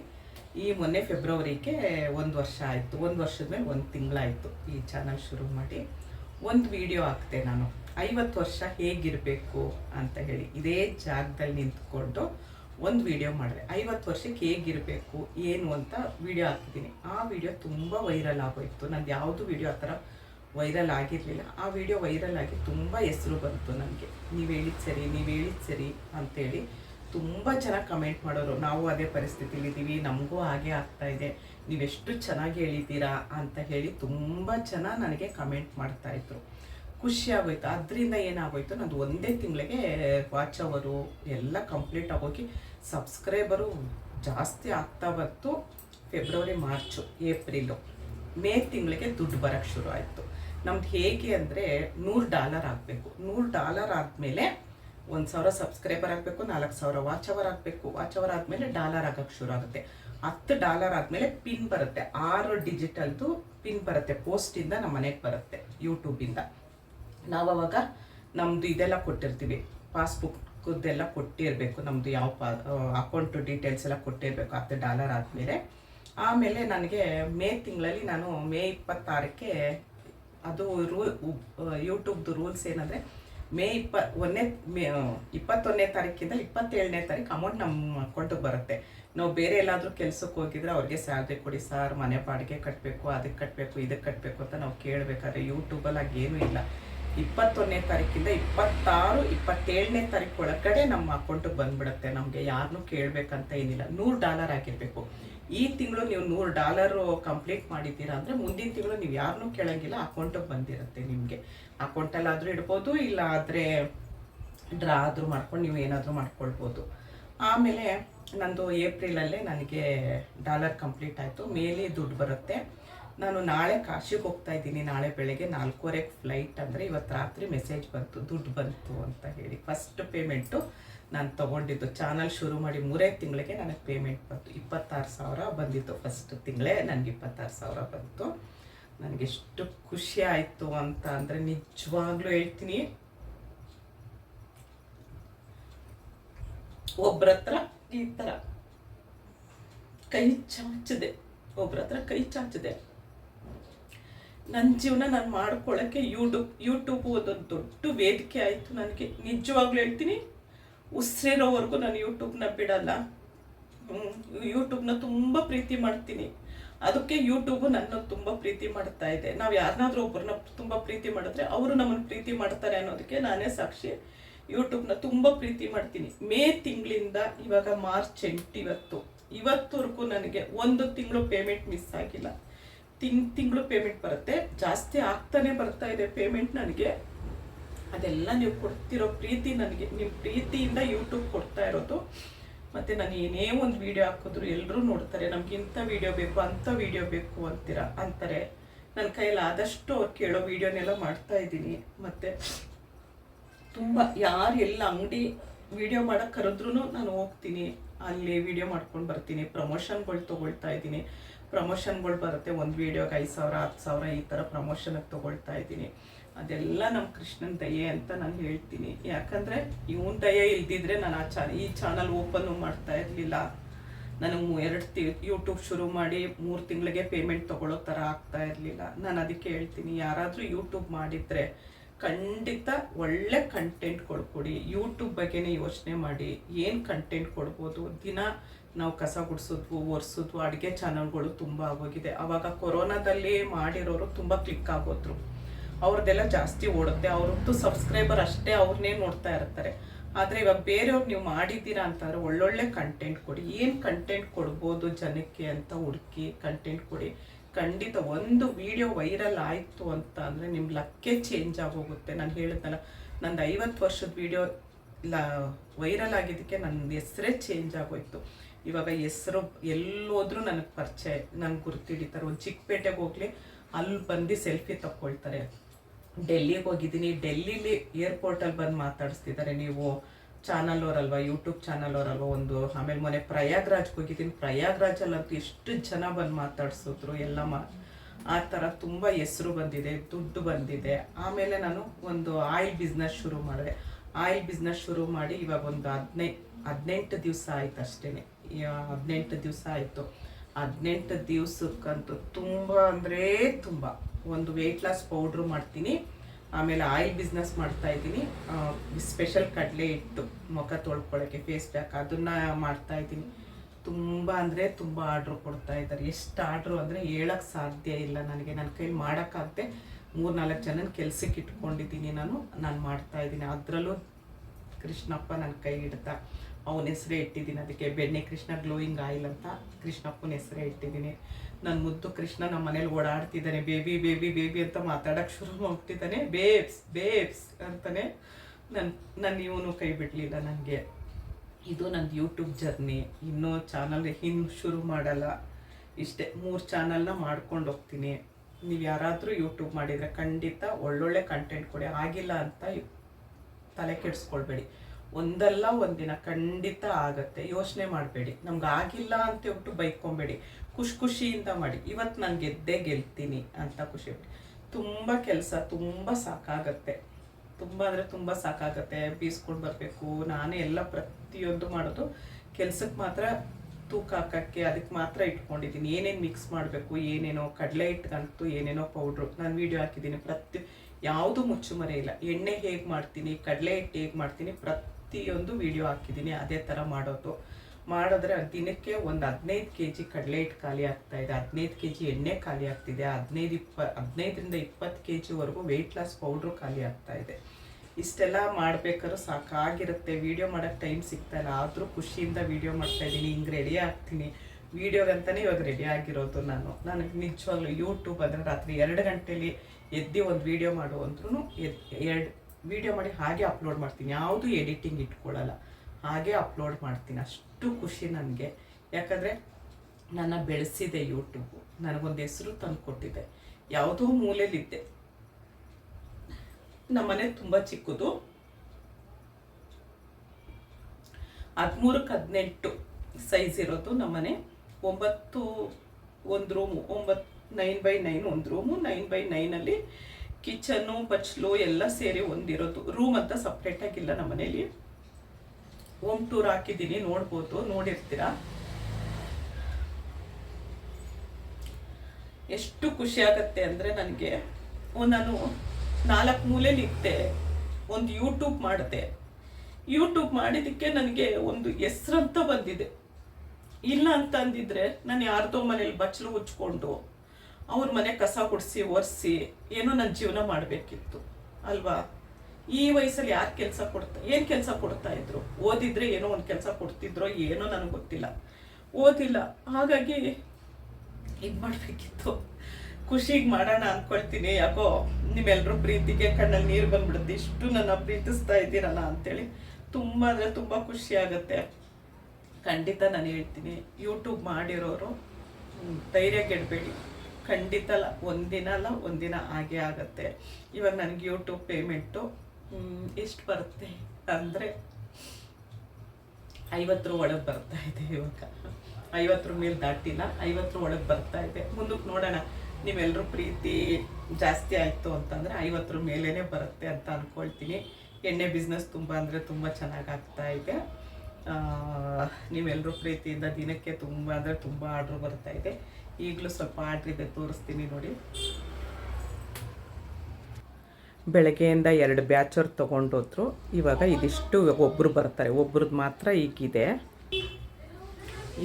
ಈ ಮೊನ್ನೆ ಫೆಬ್ರವರಿಗೆ ಒಂದು ವರ್ಷ ಆಯಿತು. ಒಂದು ವರ್ಷದ ಮೇಲೆ ಒಂದು ತಿಂಗಳಾಯಿತು ಈ ಚಾನಲ್ ಶುರು ಮಾಡಿ. ಒಂದು ವಿಡಿಯೋ ಹಾಕ್ತೆ ನಾನು. ಐವತ್ತು ವರ್ಷ ಹೇಗಿರಬೇಕು ಅಂತ ಹೇಳಿ, ಇದೇ ಜಾಗದಲ್ಲಿ ನಿಂತ್ಕೊಂಡು ಒಂದು ವಿಡಿಯೋ ಮಾಡಿದೆ. ಐವತ್ತು ವರ್ಷಕ್ಕೆ ಹೇಗಿರಬೇಕು, ಏನು ಅಂತ ವಿಡಿಯೋ ಹಾಕಿದ್ದೀನಿ. ಆ ವಿಡಿಯೋ ತುಂಬ ವೈರಲ್ ಆಗೋಯ್ತು. ನಂದು ಯಾವುದು ವಿಡಿಯೋ ಆ ಥರ ವೈರಲ್ ಆಗಿರಲಿಲ್ಲ. ಆ ವಿಡಿಯೋ ವೈರಲ್ ಆಗಿ ತುಂಬ ಹೆಸರು ಬಂತು ನನಗೆ. ನೀವು ಹೇಳಿದ ಸರಿ, ನೀವು ಹೇಳಿದ ಸರಿ ಅಂತೇಳಿ ತುಂಬ ಚೆನ್ನಾಗಿ ಕಮೆಂಟ್ ಮಾಡೋರು. ನಾವು ಅದೇ ಪರಿಸ್ಥಿತಿಲಿದ್ದೀವಿ ನಮಗೂ ಹಾಗೆ ಆಗ್ತಾ ಇದೆ. ನೀವೆಷ್ಟು ಚೆನ್ನಾಗಿ ಹೇಳಿದ್ದೀರಾ ಅಂತ ಹೇಳಿ ತುಂಬ ಜನ ನನಗೆ ಕಮೆಂಟ್ ಮಾಡ್ತಾಯಿದ್ರು ಖುಷಿ ಆಗೋಯ್ತು. ಅದರಿಂದ ಏನಾಗೋಯ್ತು, ನಂದು ಒಂದೇ ತಿಂಗಳಿಗೆ ವಾಚ್ ಅವರು ಎಲ್ಲ ಕಂಪ್ಲೀಟ್ ಆಗೋಗಿ ಸಬ್ಸ್ಕ್ರೈಬರು ಜಾಸ್ತಿ ಆಗ್ತಾ ಬಂತು ಫೆಬ್ರವರಿ ಮಾರ್ಚು ಏಪ್ರಿಲು ಮೇ ತಿಂಗಳಿಗೆ ದುಡ್ಡು ಬರೋಕ್ಕೆ ಶುರು ಆಯಿತು. ನಮ್ದು ಹೇಗೆ ಅಂದರೆ ನೂರು ಡಾಲರ್ ಆಗಬೇಕು. ನೂರು ಡಾಲರ್ ಆದಮೇಲೆ ಒಂದು ಸಾವಿರ ಸಬ್ಸ್ಕ್ರೈಬರ್ ಆಗಬೇಕು, ನಾಲ್ಕು ಸಾವಿರ ವಾಚ್ ಅವರ್ ಆಗಬೇಕು. ವಾಚ್ ಅವರ್ ಆದಮೇಲೆ ಡಾಲರ್ ಆಗೋಕ್ಕೆ ಶುರು ಆಗುತ್ತೆ. ಹತ್ತು ಡಾಲರ್ ಆದಮೇಲೆ ಪಿನ್ ಬರುತ್ತೆ. ಆರು ಡಿಜಿಟಲ್ದು ಪಿನ್ ಬರುತ್ತೆ. ಪೋಸ್ಟಿಂದ ನಮ್ಮ ಮನೆಗೆ ಬರುತ್ತೆ ಯೂಟ್ಯೂಬಿಂದ ನಾವು ಅವಾಗ ನಮ್ಮದು ಇದೆಲ್ಲ ಕೊಟ್ಟಿರ್ತೀವಿ. ಪಾಸ್ಬುಕ್ದೆಲ್ಲ ಕೊಟ್ಟಿರಬೇಕು. ನಮ್ಮದು ಯಾವ ಪಾ ಅಕೌಂಟು ಡೀಟೇಲ್ಸ್ ಎಲ್ಲ ಕೊಟ್ಟಿರಬೇಕು. ಹತ್ತು ಡಾಲರ್ ಆದಮೇಲೆ. ಆಮೇಲೆ ನನಗೆ ಮೇ ತಿಂಗಳಲ್ಲಿ ನಾನು ಮೇ ಇಪ್ಪತ್ತಾರಕ್ಕೆ ಅದು ರೂ ಯೂಟ್ಯೂಬ್ದು ರೂಲ್ಸ್ ಏನಂದರೆ, ಮೇ ಇಪ್ಪ, ಒಂದನೇ, ಮೇ, ಇಪ್ಪತ್ತೊಂದನೇ ತಾರೀಕಿಂದ ಇಪ್ಪತ್ತೇಳನೇ ತಾರೀಕು ಅಮೌಂಟ್ ನಮ್ಮ ಅಕೌಂಟಿಗೆ ಬರುತ್ತೆ. ನಾವು ಬೇರೆ ಎಲ್ಲಾದರೂ ಕೆಲಸಕ್ಕೆ ಹೋಗಿದ್ರೆ ಅವ್ರಿಗೆ ಸ್ಯಾಲ್ರಿ ಕೊಡಿ ಸರ್, ಮನೆ ಬಾಡಿಗೆ ಕಟ್ಟಬೇಕು ಅದಕ್ಕೆ ಕಟ್ಟಬೇಕು ಇದಕ್ಕೆ ಕಟ್ಟಬೇಕು ಅಂತ ನಾವು ಕೇಳಬೇಕಾದ್ರೆ ಯೂಟ್ಯೂಬಲ್ಲಿ ಆಗೇನೂ ಇಲ್ಲ. ಇಪ್ಪತ್ತೊಂದನೇ ತಾರೀಕಿಂದ ಇಪ್ಪತ್ತಾರು, ಇಪ್ಪತ್ತೇಳನೇ ತಾರೀಕು ಒಳಗಡೆ ನಮ್ಮ ಅಕೌಂಟಿಗೆ ಬಂದ್ಬಿಡುತ್ತೆ. ನಮಗೆ ಯಾರನ್ನೂ ಕೇಳಬೇಕಂತ ಏನಿಲ್ಲ. ನೂರು ಡಾಲರ್ ಆಗಿರಬೇಕು. ಈ ತಿಂಗಳು ನೀವು ನೂರು ಡಾಲರು ಕಂಪ್ಲೀಟ್ ಮಾಡಿದ್ದೀರಾ ಅಂದರೆ ಮುಂದಿನ ತಿಂಗಳು ನೀವು ಯಾರನ್ನೂ ಕೇಳೋಂಗಿಲ್ಲ. ಅಕೌಂಟಿಗೆ ಬಂದಿರುತ್ತೆ ನಿಮಗೆ. ಅಕೌಂಟಲ್ಲಾದರೂ ಇಡ್ಬೋದು ಇಲ್ಲ ಆದರೆ ಡ್ರಾ ಆದರೂ ಮಾಡ್ಕೊಂಡು ನೀವು ಏನಾದರೂ ಮಾಡ್ಕೊಳ್ಬೋದು. ಆಮೇಲೆ ನಂದು ಏಪ್ರಿಲಲ್ಲೇ ನನಗೆ ಡಾಲರ್ ಕಂಪ್ಲೀಟ್ ಆಯಿತು. ಮೇಲೆ ದುಡ್ಡು ಬರುತ್ತೆ. ನಾನು ನಾಳೆ ಕಾಶಿಗೆ ಹೋಗ್ತಾ ಇದ್ದೀನಿ. ನಾಳೆ ಬೆಳಗ್ಗೆ ನಾಲ್ಕೂವರೆಗೆ ಫ್ಲೈಟ್ ಅಂದರೆ ಇವತ್ತು ರಾತ್ರಿ ಮೆಸೇಜ್ ಬಂತು, ದುಡ್ಡು ಬಂತು ಅಂತ ಹೇಳಿ. ಫಸ್ಟ್ ಪೇಮೆಂಟು ನಾನು ತೊಗೊಂಡಿದ್ದು. ಚಾನಲ್ ಶುರು ಮಾಡಿ ಮೂರೇ ತಿಂಗಳಿಗೆ ನನಗೆ ಪೇಮೆಂಟ್ ಬಂತು. ಇಪ್ಪತ್ತಾರು ಸಾವಿರ ಬಂದಿತ್ತು ಫಸ್ಟ್ ತಿಂಗಳೇ. ನನಗೆ ಇಪ್ಪತ್ತಾರು ಸಾವಿರ ಬಂತು. ನನಗೆಷ್ಟು ಖುಷಿ ಆಯಿತು ಅಂತ ಅಂದರೆ ನಿಜವಾಗ್ಲೂ ಹೇಳ್ತೀನಿ. ಒಬ್ರ ಹತ್ರ ಈ ಥರ ಕೈ ಚಾಚಿದೆ. ಒಬ್ರ ಹತ್ರ ಕೈ ಚಾಚಿದೆ. ನನ್ನ ಜೀವನ ನಾನು ಮಾಡ್ಕೊಳ್ಳೋಕ್ಕೆ ಯೂಟ್ಯೂಬ್ ಯೂಟ್ಯೂಬ್ ಒಂದು ದೊಡ್ಡ ವೇದಿಕೆ ಆಯಿತು. ನನಗೆ ನಿಜವಾಗ್ಲೂ ಹೇಳ್ತೀನಿ, ಉಸಿರಿರೋವರೆಗೂ ನಾನು ಯೂಟ್ಯೂಬ್ನ ಬಿಡಲ್ಲ. ಯೂಟ್ಯೂಬ್ನ ತುಂಬ ಪ್ರೀತಿ ಮಾಡ್ತೀನಿ. ಅದಕ್ಕೆ ಯೂಟ್ಯೂಬು ನನ್ನ ತುಂಬ ಪ್ರೀತಿ ಮಾಡ್ತಾ ಇದೆ. ನಾವು ಯಾರನ್ನಾದ್ರೂ ಒಬ್ಬರನ್ನ ತುಂಬ ಪ್ರೀತಿ ಮಾಡಿದ್ರೆ ಅವರು ನಮ್ಮನ್ನು ಪ್ರೀತಿ ಮಾಡ್ತಾರೆ ಅನ್ನೋದಕ್ಕೆ ನಾನೇ ಸಾಕ್ಷಿ. ಯೂಟ್ಯೂಬ್ನ ತುಂಬ ಪ್ರೀತಿ ಮಾಡ್ತೀನಿ. ಮೇ ತಿಂಗಳಿಂದ ಇವಾಗ ಮಾರ್ಚ್ ಎಂಟು ಇವತ್ತು. ಇವತ್ತವರೆಗೂ ನನಗೆ ಒಂದು ತಿಂಗಳು ಪೇಮೆಂಟ್ ಮಿಸ್ ಆಗಿಲ್ಲ. ತಿಂಗ್, ತಿಂಗಳು ಪೇಮೆಂಟ್ ಬರುತ್ತೆ. ಜಾಸ್ತಿ ಆಗ್ತಾನೆ ಬರ್ತಾ ಇದೆ ಪೇಮೆಂಟ್ ನನಗೆ. ಅದೆಲ್ಲ ನೀವು ಕೊಡ್ತಿರೋ ಪ್ರೀತಿ ನನಗೆ ನಿಮ್ಮ ಪ್ರೀತಿಯಿಂದ ಯೂಟ್ಯೂಬ್ ಕೊಡ್ತಾ ಇರೋದು. ಮತ್ತು ನಾನು ಏನೇ ಒಂದು ವಿಡಿಯೋ ಹಾಕಿದ್ರು ಎಲ್ಲರೂ ನೋಡ್ತಾರೆ, ನಮ್ಗೆ ಇಂಥ ವಿಡಿಯೋ ಬೇಕು, ಅಂಥ ವಿಡಿಯೋ ಬೇಕು ಅಂತೀರ? ಅಂತಾರೆ. ನನ್ನ ಕೈಯಲ್ಲಿ ಆದಷ್ಟು ಅವ್ರು ಕೇಳೋ ವೀಡಿಯೋನೆಲ್ಲ ಮಾಡ್ತಾ ಇದ್ದೀನಿ. ಮತ್ತು ತುಂಬ ಯಾರು ಎಲ್ಲ ಅಂಗಡಿ ವಿಡಿಯೋ ಮಾಡೋಕ್ಕೆ ಕರೆದ್ರೂ ನಾನು ಹೋಗ್ತೀನಿ. ಅಲ್ಲಿ ವಿಡಿಯೋ ಮಾಡ್ಕೊಂಡು ಬರ್ತೀನಿ ಪ್ರಮೋಷನ್ಗಳು ತೊಗೊಳ್ತಾ ಇದ್ದೀನಿ. ಪ್ರಮೋಷನ್ಗಳು ಬರುತ್ತೆ. ಒಂದು ವೀಡಿಯೋಗೆ ಐದು ಸಾವಿರ, ಹತ್ತು ಸಾವಿರ ಈ ಥರ ಪ್ರಮೋಷನಿಗೆ ತೊಗೊಳ್ತಾ ಇದ್ದೀನಿ. ಅದೆಲ್ಲ ನಮ್ಮ ಕೃಷ್ಣನ ದಯೆ ಅಂತ ನಾನು ಹೇಳ್ತೀನಿ. ಯಾಕಂದರೆ ಇವನ್ ದಯೆ ಇಲ್ದಿದ್ರೆ ನಾನು ಆ ಚಾನ, ಈ ಚಾನಲ್ ಓಪನ್ ಮಾಡ್ತಾ ಇರಲಿಲ್ಲ. ನನಗೆ ಎರಡು ತಿ ಯೂಟ್ಯೂಬ್ ಶುರು ಮಾಡಿ ಮೂರು ತಿಂಗಳಿಗೆ ಪೇಮೆಂಟ್ ತೊಗೊಳ್ಳೋ ಥರ ಆಗ್ತಾ ಇರಲಿಲ್ಲ. ನಾನು ಅದಕ್ಕೆ ಹೇಳ್ತೀನಿ. ಯಾರಾದರೂ ಯೂಟ್ಯೂಬ್ ಮಾಡಿದರೆ ಖಂಡಿತ ಒಳ್ಳೆ ಕಂಟೆಂಟ್ ಕೊಡ್ಕೊಡಿ. ಯೂಟ್ಯೂಬ್ ಬಗ್ಗೆನೇ ಯೋಚನೆ ಮಾಡಿ. ಏನು ಕಂಟೆಂಟ್ ಕೊಡ್ಬೋದು? ದಿನ ನಾವು ಕಸ ಗುಡಿಸಿದ್ವು, ಒರೆಸಿದ್ವು, ಅಡುಗೆ ಚಾನಲ್ಗಳು ತುಂಬ ಆಗೋಗಿದೆ. ಆವಾಗ ಕೊರೋನಾದಲ್ಲಿ ಮಾಡಿರೋರು ತುಂಬ ಕ್ಲಿಕ್ ಆಗೋದ್ರು. ಅವ್ರದ್ದೆಲ್ಲ ಜಾಸ್ತಿ ಓಡುತ್ತೆ. ಅವ್ರದ್ದು ಸಬ್ಸ್ಕ್ರೈಬರ್ ಅಷ್ಟೇ ಅವ್ರನ್ನೇ ನೋಡ್ತಾ ಇರ್ತಾರೆ. ಆದರೆ ಇವಾಗ ಬೇರೆಯವ್ರು ನೀವು ಮಾಡಿದ್ದೀರಾ ಅಂತಾರೆ ಒಳ್ಳೊಳ್ಳೆ ಕಂಟೆಂಟ್ ಕೊಡಿ. ಏನು ಕಂಟೆಂಟ್ ಕೊಡ್ಬೋದು ಜನಕ್ಕೆ ಅಂತ ಹುಡುಕಿ ಕಂಟೆಂಟ್ ಕೊಡಿ. ಖಂಡಿತ ಒಂದು ವಿಡಿಯೋ ವೈರಲ್ ಆಯಿತು ಅಂತ ಅಂದರೆ ನಿಮ್ಮ ಲಕ್ಕೇ ಚೇಂಜ್ ಆಗೋಗುತ್ತೆ. ನಾನು ಹೇಳಿದ್ನಲ್ಲ, ನಂದು ಐವತ್ತು ವರ್ಷದ ವಿಡಿಯೋ ಲ ವೈರಲ್ ಆಗಿದ್ದಕ್ಕೆ ನನ್ನ ಹೆಸರೇ ಚೇಂಜ್ ಆಗೋಯ್ತು. ಇವಾಗ ಹೆಸರು ಎಲ್ಲೋದ್ರೂ ನನಗೆ ಪರಿಚಯ ನನಗೆ ಗುರ್ತಿಡಿತಾರೆ ಒಂದು ಚಿಕ್ಕಪೇಟೆಗೆ ಹೋಗ್ಲಿ, ಅಲ್ಲಿ ಬಂದು ಸೆಲ್ಫಿ ತಕ್ಕೊಳ್ತಾರೆ. ಡೆಲ್ಲಿಗೆ ಹೋಗಿದ್ದೀನಿ. ಡೆಲ್ಲಿಲಿ ಏರ್ಪೋರ್ಟಲ್ಲಿ ಬಂದು ಮಾತಾಡಿಸ್ತಿದ್ದಾರೆ ನೀವು. ಚಾನಲ್ ಅವರಲ್ವಾ ಯೂಟ್ಯೂಬ್ ಚಾನಲ್ ಅವರಲ್ವಾ, ಒಂದು ಆಮೇಲೆ ಮೊನ್ನೆ ಪ್ರಯಾಗ್ರಾಜ್ಗೆ ಹೋಗಿದ್ದೀನಿ. ಪ್ರಯಾಗ್ರಾಜಲ್ಲಂತೂ ಎಷ್ಟು ಜನ ಬಂದು ಮಾತಾಡಿಸಿದ್ರು ಎಲ್ಲ ಮಾ, ಆ ಥರ ತುಂಬ ಹೆಸರು ಬಂದಿದೆ, ದುಡ್ಡು ಬಂದಿದೆ. ಆಮೇಲೆ ನಾನು ಒಂದು ಆಯಿಲ್ ಬಿಸ್ನೆಸ್ ಶುರು ಮಾಡಿದೆ. ಆಯಿಲ್ ಬಿಸ್ನೆಸ್ ಶುರು ಮಾಡಿ ಇವಾಗ ಒಂದು ಹದಿನೈದು ಹದಿನೆಂಟು ದಿವಸ ಆಯ್ತು ಅಷ್ಟೇ ಹದಿನೆಂಟು ದಿವಸ ಆಯಿತು. ಹದಿನೆಂಟು ದಿವಸಕ್ಕಂತೂ ತುಂಬ ಅಂದರೆ ತುಂಬ. ಒಂದು ವೆಯ್ಟ್ ಲಾಸ್ ಪೌಡ್ರು ಮಾಡ್ತೀನಿ. ಆಮೇಲೆ ಆಯಿಲ್ ಬಿಸ್ನೆಸ್ ಮಾಡ್ತಾ ಇದ್ದೀನಿ. ಸ್ಪೆಷಲ್ ಕಡಲೆ ಇಟ್ಟು ಮುಖ ತೊಳ್ಕೊಳ್ಳೋಕ್ಕೆ ಫೇಸ್ ಪ್ಯಾಕ್ ಅದನ್ನ ಮಾಡ್ತಾ ಇದ್ದೀನಿ. ತುಂಬ ಅಂದರೆ ತುಂಬ ಆರ್ಡ್ರ್ ಕೊಡ್ತಾ ಇದ್ದಾರೆ. ಎಷ್ಟು ಆರ್ಡ್ರು ಅಂದರೆ ಹೇಳೋಕ್ಕೆ ಸಾಧ್ಯ ಇಲ್ಲ ನನಗೆ. ನನ್ನ ಕೈಲಿ ಮಾಡೋಕ್ಕಾಗದೆ ಮೂರು ನಾಲ್ಕು ಜನನ ಕೆಲಸಕ್ಕೆ ಇಟ್ಕೊಂಡಿದ್ದೀನಿ ನಾನು. ನಾನು ಮಾಡ್ತಾ ಇದ್ದೀನಿ. ಅದರಲ್ಲೂ ಕೃಷ್ಣಪ್ಪ ನನ್ನ ಕೈ ಹಿಡ್ತಾ ಅವನ ಹೆಸರೇ ಇಟ್ಟಿದ್ದೀನಿ. ಅದಕ್ಕೆ ಬೆಣ್ಣೆ ಕೃಷ್ಣ ಗ್ಲೋಯಿಂಗ್ ಆಯಿಲ್ ಅಂತ ಕೃಷ್ಣಪ್ಪನ ಹೆಸರೇ ಇಟ್ಟಿದ್ದೀನಿ. ನನ್ನ ಮುದ್ದು ಕೃಷ್ಣ ನಮ್ಮ ಮನೇಲಿ ಓಡಾಡ್ತಿದ್ದಾನೆ. ಬೇಬಿ ಬೇಬಿ ಬೇಬಿ ಅಂತ ಮಾತಾಡೋಕ್ಕೆ ಶುರು ಮಾಡ್ತಿದ್ದಾನೆ ಬೇಬ್ಸ್ ಬೇಬ್ಸ್ ಅಂತಾನೆ ನನ್ನ ನನ್ನ ಇವನು ಕೈ ಬಿಡಲಿಲ್ಲ ನನಗೆ. ಇದು ನಂದು ಯೂಟ್ಯೂಬ್ ಜರ್ನಿ. ಇನ್ನೂ ಚಾನಲ್ ಇನ್ನು ಶುರು ಮಾಡಲ್ಲ. ಇಷ್ಟೇ ಮೂರು ಚಾನಲ್ನ ಮಾಡ್ಕೊಂಡು ಹೋಗ್ತೀನಿ. ನೀವು ಯಾರಾದರೂ ಯೂಟ್ಯೂಬ್ ಮಾಡಿದರೆ ಖಂಡಿತ ಒಳ್ಳೊಳ್ಳೆ ಕಂಟೆಂಟ್ ಕೊಡಿ. ಆಗಿಲ್ಲ ಅಂತ ತಲೆ ಕೆಡಿಸ್ಕೊಳ್ಬೇಡಿ. ಒಂದಲ್ಲ ಒಂದಿನ ಖಂಡಿತ ಆಗತ್ತೆ. ಯೋಚನೆ ಮಾಡಬೇಡಿ. ನಮ್ಗೆ ಆಗಿಲ್ಲ ಅಂತ ಹೇಳ್ಬಿಟ್ಟು ಬೈಕೊಂಬೇಡಿ. ಖುಷಿ ಖುಷಿಯಿಂದ ಮಾಡಿ. ಇವತ್ತು ನಾನು ಗೆದ್ದೇ ಗೆಲ್ತೀನಿ ಅಂತ ಖುಷಿ ತುಂಬ ಕೆಲಸ ತುಂಬ ಸಾಕಾಗತ್ತೆ. ತುಂಬ ಅಂದರೆ ತುಂಬ ಸಾಕಾಗತ್ತೆ. ಬೀಸ್ಕೊಂಡು ಬರಬೇಕು. ನಾನೇ ಎಲ್ಲ ಪ್ರತಿಯೊಂದು ಮಾಡೋದು. ಕೆಲ್ಸಕ್ಕೆ ಮಾತ್ರ ತೂಕ ಹಾಕೋಕ್ಕೆ ಅದಕ್ಕೆ ಮಾತ್ರ ಇಟ್ಕೊಂಡಿದ್ದೀನಿ. ಏನೇನು ಮಿಕ್ಸ್ ಮಾಡಬೇಕು, ಏನೇನೋ ಕಡಲೆ ಹಿಟ್ಗಂತೂ ಏನೇನೋ ಪೌಡ್ರು ನಾನು ವೀಡಿಯೋ ಹಾಕಿದ್ದೀನಿ. ಪ್ರತಿ ಯಾವುದು ಮುಚ್ಚುಮರೆ ಇಲ್ಲ. ಎಣ್ಣೆ ಹೇಗೆ ಮಾಡ್ತೀನಿ, ಕಡಲೆ ಹಿಟ್ಟು ಹೇಗೆ ಮಾಡ್ತೀನಿ ಪ್ರತಿಯೊಂದು ವಿಡಿಯೋ ಹಾಕಿದ್ದೀನಿ, ಅದೇ ಥರ ಮಾಡೋದು. ಮಾಡಿದ್ರೆ ದಿನಕ್ಕೆ ಒಂದು ಹದಿನೈದು ಕೆ ಜಿ ಕಡಲೆ ಹಿಟ್ಟು ಖಾಲಿ ಆಗ್ತಾ ಇದೆ. ಹದಿನೈದು ಕೆ ಜಿ ಎಣ್ಣೆ ಖಾಲಿ ಆಗ್ತಿದೆ. ಹದಿನೈದು ಇಪ್ಪ, ಹದಿನೈದರಿಂದ ಇಪ್ಪತ್ತು ಕೆ ಜಿವರೆಗೂ ವೆಯ್ಟ್ ಲಾಸ್ ಪೌಡ್ರು ಖಾಲಿ ಆಗ್ತಾ ಇದೆ. ಇಷ್ಟೆಲ್ಲ ಮಾಡ್ಬೇಕಾದ್ರೂ ಸಾಕಾಗಿರುತ್ತೆ. ವೀಡಿಯೋ ಮಾಡೋಕ್ಕೆ ಟೈಮ್ ಸಿಗ್ತಾ ಇಲ್ಲ. ಆದರೂ ಖುಷಿಯಿಂದ ವೀಡಿಯೋ ಮಾಡ್ತಾ ಇದ್ದೀನಿ. ಹಿಂಗೆ ರೆಡಿ ಆಗ್ತೀನಿ. ವೀಡಿಯೋಗಂತಲೇ ಇವಾಗ ರೆಡಿ ಆಗಿರೋದು ನಾನು. ನನಗೆ ನಿಜವಾಗ್ಲೂ ಯೂಟ್ಯೂಬ್ ಅಂದರೆ ರಾತ್ರಿ ಎರಡು ಗಂಟೆಯಲ್ಲಿ ಎದ್ದು ಒಂದು ವೀಡಿಯೋ ಮಾಡು ಅಂದ್ರೂ ಎರಡು ವೀಡಿಯೋ ಮಾಡಿ ಹಾಗೆ ಅಪ್ಲೋಡ್ ಮಾಡ್ತೀನಿ. ಯಾವುದು ಎಡಿಟಿಂಗ್ ಇಟ್ಕೊಳ್ಳಲ್ಲ, ಹಾಗೆ ಅಪ್ಲೋಡ್ ಮಾಡ್ತೀನಿ. ಅಷ್ಟು ಖುಷಿ ನನಗೆ. ಯಾಕಂದರೆ ನನ್ನ ಬೆಳೆಸಿದೆ ಯೂಟ್ಯೂಬು ನನಗೊಂದು ಹೆಸರು ತಂದು ಕೊಟ್ಟಿದೆ. ಯಾವುದೋ ಮೂಲೆಯಲ್ಲಿದ್ದೆ. ನಮ್ಮನೆ ತುಂಬ ಚಿಕ್ಕದು. ಹದಿಮೂರಕ್ಕೆ ಹದಿನೆಂಟು ಸೈಜ್ ಇರೋದು ನಮ್ಮನೆ ಒಂಬತ್ತು ಒಂದು ರೂಮು ಒಂಬತ್ತು ನೈನ್ ಬೈ ನೈನ್ ಒಂದು ರೂಮು ನೈನ್ ಬೈ ನೈನಲ್ಲಿ ಕಿಚನ್ನು ಬಚ್ಲು ಎಲ್ಲ ಸೇರಿ ಒಂದಿರೋದು. ರೂಮ್ ಅಂತ ಸಪ್ರೇಟಾಗಿಲ್ಲ ನಮ್ಮ ಮನೇಲಿ. ಹೋಮ್ ಟೂರ್ ಹಾಕಿದ್ದೀನಿ, ನೋಡ್ಬೋದು, ನೋಡಿರ್ತೀರಾ? ಎಷ್ಟು ಖುಷಿ ಆಗತ್ತೆ ಅಂದರೆ ನನಗೆ ನಾನು ನಾಲ್ಕು ಮೂಲೆ ಇದ್ದೆ ಒಂದು ಯೂಟ್ಯೂಬ್ ಮಾಡಿದೆ ಯೂಟ್ಯೂಬ್ ಮಾಡಿದ್ದಕ್ಕೆ ನನಗೆ ಒಂದು ಹೆಸ್ರಂತ ಬಂದಿದೆ. ಇಲ್ಲ ಅಂತ ಅಂದಿದ್ರೆ, ನಾನು ಯಾರ್ದೋ ಮನೇಲಿ ಬಚ್ಚಲು ಹುಚ್ಕೊಂಡು ಅವ್ರ ಮನೆ ಕಸ ಕೊಡಿಸಿ, ಒರೆಸಿ, ಏನೋ ನನ್ನ ಜೀವನ ಮಾಡಬೇಕಿತ್ತು, ಅಲ್ವಾ? ಈ ವಯಸ್ಸಲ್ಲಿ ಯಾರು ಕೆಲಸ ಕೊಡ್ತಾ, ಏನು ಕೆಲಸ ಕೊಡ್ತಾ ಇದ್ರು? ಓದಿದ್ರೆ ಏನೋ ಒಂದು ಕೆಲಸ ಕೊಡ್ತಿದ್ರೋ, ಏನೋ ನನಗೆ ಗೊತ್ತಿಲ್ಲ. ಓದಿಲ್ಲ. ಹಾಗಾಗಿ ಇದು ಮಾಡಬೇಕಿತ್ತು? ಖುಷಿಗೆ ಮಾಡೋಣ ಅಂದ್ಕೊಳ್ತೀನಿ ಯಾಕೋ ನಿಮ್ಮೆಲ್ಲರೂ ಪ್ರೀತಿಗೆ ಕಣ್ಣಲ್ಲಿ ನೀರು ಬಂದ್ಬಿಡುತ್ತೆ. ಇಷ್ಟು ನನ್ನ ಪ್ರೀತಿಸ್ತಾ ಇದ್ದೀರಲ್ಲ ಅಂತೇಳಿ ತುಂಬ ಅಂದರೆ ತುಂಬ ಖುಷಿ ಆಗುತ್ತೆ. ಖಂಡಿತ ನಾನು ಹೇಳ್ತೀನಿ. ಯೂಟ್ಯೂಬ್ ಮಾಡಿರೋರು ಧೈರ್ಯ ಗೆಡಬೇಡಿ ಖಂಡಿತ ಅಲ್ಲ ಒಂದಿನ ಅಲ್ಲ, ಒಂದಿನ ಹಾಗೆ ಆಗತ್ತೆ. ಇವಾಗ ನನಗೆ ಯೂಟ್ಯೂಬ್ ಪೇಮೆಂಟು ಎಷ್ಟು ಬರುತ್ತೆ ಅಂದರೆ ಐವತ್ತರ ಒಳಗೆ ಬರ್ತಾ ಇದೆ ಇವಾಗ. ಐವತ್ತರ ಮೇಲೆ ದಾಟಿಲ್ಲ, ಐವತ್ತರ ಒಳಗೆ ಬರ್ತಾ ಇದೆ. ಮುಂದಕ್ಕೆ ನೋಡೋಣ ನೀವೆಲ್ಲರೂ ಪ್ರೀತಿ ಜಾಸ್ತಿ ಆಯಿತು ಅಂತಂದರೆ ಐವತ್ತರ ಮೇಲೇ ಬರುತ್ತೆ ಅಂತ ಅಂದ್ಕೊಳ್ತೀನಿ ಎಣ್ಣೆ ಬಿಸ್ನೆಸ್ ತುಂಬ ಅಂದರೆ ತುಂಬ ಚೆನ್ನಾಗಾಗ್ತಾ ಇದೆ. ನೀವೆಲ್ಲರೂ ಪ್ರೀತಿಯಿಂದ ದಿನಕ್ಕೆ ತುಂಬ ಅಂದರೆ ತುಂಬ ಆರ್ಡ್ರ್ ಬರ್ತಾ ಇದೆ. ಈಗಲೂ ಸ್ವಲ್ಪ ಆರ್ಡ್ರ್ ಇದೆ, ತೋರಿಸ್ತೀನಿ ನೋಡಿ. ಬೆಳಗ್ಗೆಯಿಂದ ಎರಡು ಬ್ಯಾಚರ್ ತೊಗೊಂಡೋದ್ರು ಇವಾಗ ಇದಿಷ್ಟು ಒಬ್ಬರು ಬರ್ತಾರೆ ಒಬ್ರದ್ದು ಮಾತ್ರ ಈಗಿದೆ.